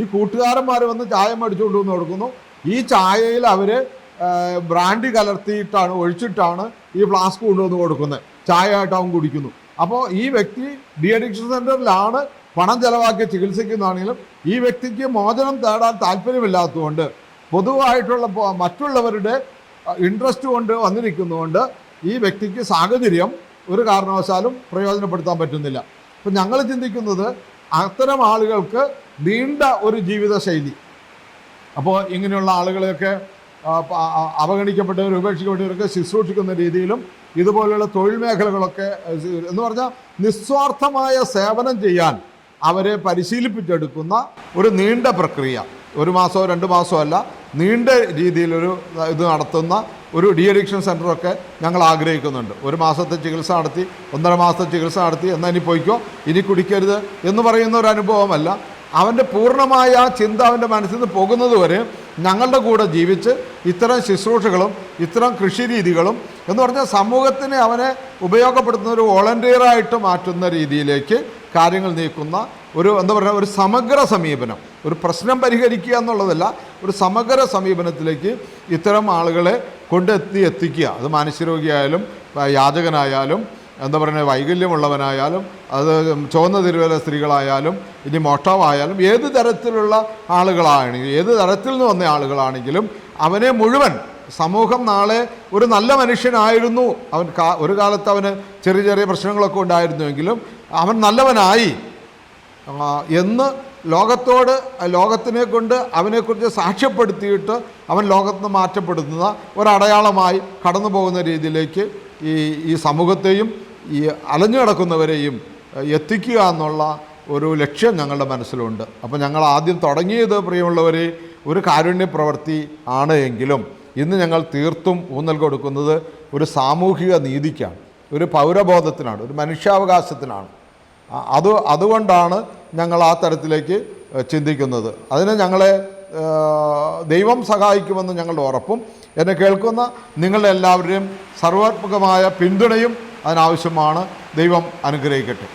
ഈ കൂട്ടുകാരന്മാർ വന്ന് ചായ മേടിച്ചു കൊണ്ടുവന്ന് കൊടുക്കുന്നു. ഈ ചായയിൽ അവർ ബ്രാൻഡി കലർത്തിയിട്ടാണ് ഒഴിച്ചിട്ടാണ് ഈ ഫ്ലാസ്ക് കൊണ്ടുവന്ന് കൊടുക്കുന്നത്. ചായ ആയിട്ട് അവൻ കുടിക്കുന്നു. അപ്പോൾ ഈ വ്യക്തി ഡി അഡിക്ഷൻ സെന്ററിലാണ് പണം ചെലവാക്കി ചികിത്സിക്കുന്നതാണെങ്കിലും ഈ വ്യക്തിക്ക് മോചനം തേടാൻ താല്പര്യമില്ലാത്തതുകൊണ്ട് പൊതുവായിട്ടുള്ള മറ്റുള്ളവരുടെ ഇൻട്രസ്റ്റ് കൊണ്ട് വന്നിരിക്കുന്നതുകൊണ്ട് ഈ വ്യക്തിക്ക് സാഹചര്യം ഒരു കാരണവശാലും പ്രയോജനപ്പെടുത്താൻ പറ്റുന്നില്ല. അപ്പം ഞങ്ങൾ ചിന്തിക്കുന്നത് അത്തരം ആളുകൾക്ക് നീണ്ട ഒരു ജീവിതശൈലി. അപ്പോൾ ഇങ്ങനെയുള്ള ആളുകളെയൊക്കെ അവഗണിക്കപ്പെട്ടവർ ഉപേക്ഷിക്കപ്പെട്ടവരൊക്കെ ശുശ്രൂഷിക്കുന്ന രീതിയിലും ഇതുപോലെയുള്ള തൊഴിൽ മേഖലകളൊക്കെ എന്ന് പറഞ്ഞാൽ നിസ്വാർത്ഥമായ സേവനം ചെയ്യാൻ അവരെ പരിശീലിപ്പിച്ചെടുക്കുന്ന ഒരു നീണ്ട പ്രക്രിയ. ഒരു മാസമോ രണ്ട് മാസമോ അല്ല നീണ്ട രീതിയിലൊരു ഇത് നടത്തുന്ന ഒരു ഡി അഡിക്ഷൻ സെന്ററൊക്കെ ഞങ്ങൾ ആഗ്രഹിക്കുന്നുണ്ട്. ഒരു മാസത്തെ ചികിത്സ നടത്തി ഒന്നര മാസത്തെ ചികിത്സ നടത്തി എന്നാൽ ഇനി പോയിക്കോ ഇനി കുടിക്കരുത് എന്ന് പറയുന്ന ഒരു അനുഭവമല്ല. അവന്റെ പൂർണമായ ആ ചിന്ത അവന്റെ മനസ്സിൽ നിന്ന് പോകുന്നത് വരെ ഞങ്ങളുടെ കൂടെ ജീവിച്ച് ഇത്തരം ശുശ്രൂഷകളും ഇത്തരം കൃഷി രീതികളും എന്ന് പറഞ്ഞാൽ സമൂഹത്തിനെ അവനെ ഉപയോഗപ്പെടുത്തുന്ന ഒരു വോളണ്ടിയറായിട്ട് മാറ്റുന്ന രീതിയിലേക്ക് കാര്യങ്ങൾ നീക്കുന്ന ഒരു എന്താ പറയുക ഒരു സമഗ്ര സമീപനം ഒരു പ്രശ്നം പരിഹരിക്കുക എന്നുള്ളതല്ല ഒരു സമഗ്ര സമീപനത്തിലേക്ക് ഇത്തരം ആളുകളെ കൊണ്ടെത്തി എത്തിക്കുക. അത് മാനസികരോഗിയായാലും യാചകനായാലും എന്താ പറയുക വൈകല്യമുള്ളവനായാലും അത് ചുവന്ന തിരുവല്ല സ്ത്രീകളായാലും ഇനി മോഷ്ടാവായാലും ഏത് തരത്തിലുള്ള ആളുകളാണെങ്കിലും ഏത് തരത്തിൽ നിന്ന് വന്ന ആളുകളാണെങ്കിലും അവനെ മുഴുവൻ സമൂഹം നാളെ ഒരു നല്ല മനുഷ്യനായിരുന്നു. അവൻ കാ ഒരു കാലത്ത് അവന് ചെറിയ ചെറിയ പ്രശ്നങ്ങളൊക്കെ ഉണ്ടായിരുന്നുവെങ്കിലും അവൻ നല്ലവനായി. എന്ന് ലോകത്തോട് ലോകത്തിനെ കൊണ്ട് അവനെക്കുറിച്ച് സാക്ഷ്യപ്പെടുത്തിയിട്ട് അവൻ ലോകത്ത് മാറ്റപ്പെടുത്തുന്ന ഒരടയാളമായി കടന്നു പോകുന്ന രീതിയിലേക്ക് ഈ ഈ സമൂഹത്തെയും ഈ അലഞ്ഞു കിടക്കുന്നവരെയും എത്തിക്കുക എന്നുള്ള ഒരു ലക്ഷ്യം ഞങ്ങളുടെ മനസ്സിലുണ്ട്. അപ്പോൾ ഞങ്ങൾ ആദ്യം തുടങ്ങിയത് പ്രിയമുള്ളവരെ ഒരു കാരുണ്യ പ്രവൃത്തി ആണ് എങ്കിലും ഇന്ന് ഞങ്ങൾ തീർത്തും ഊന്നൽ കൊടുക്കുന്നത് ഒരു സാമൂഹിക നീതിക്കാണ്. ഒരു പൗരബോധത്തിനാണ് ഒരു മനുഷ്യാവകാശത്തിനാണ്. അത് അതുകൊണ്ടാണ് ഞങ്ങൾ ആ തരത്തിലേക്ക് ചിന്തിക്കുന്നത്. അതിന് ഞങ്ങളെ ദൈവം സഹായിക്കുമെന്ന് ഞങ്ങളുടെ ഉറപ്പും എന്നെ കേൾക്കുന്ന നിങ്ങളുടെ എല്ലാവരുടെയും സർവാത്മകമായ പിന്തുണയും അതിനാവശ്യമാണ് ദൈവം അനുഗ്രഹിക്കട്ടെ.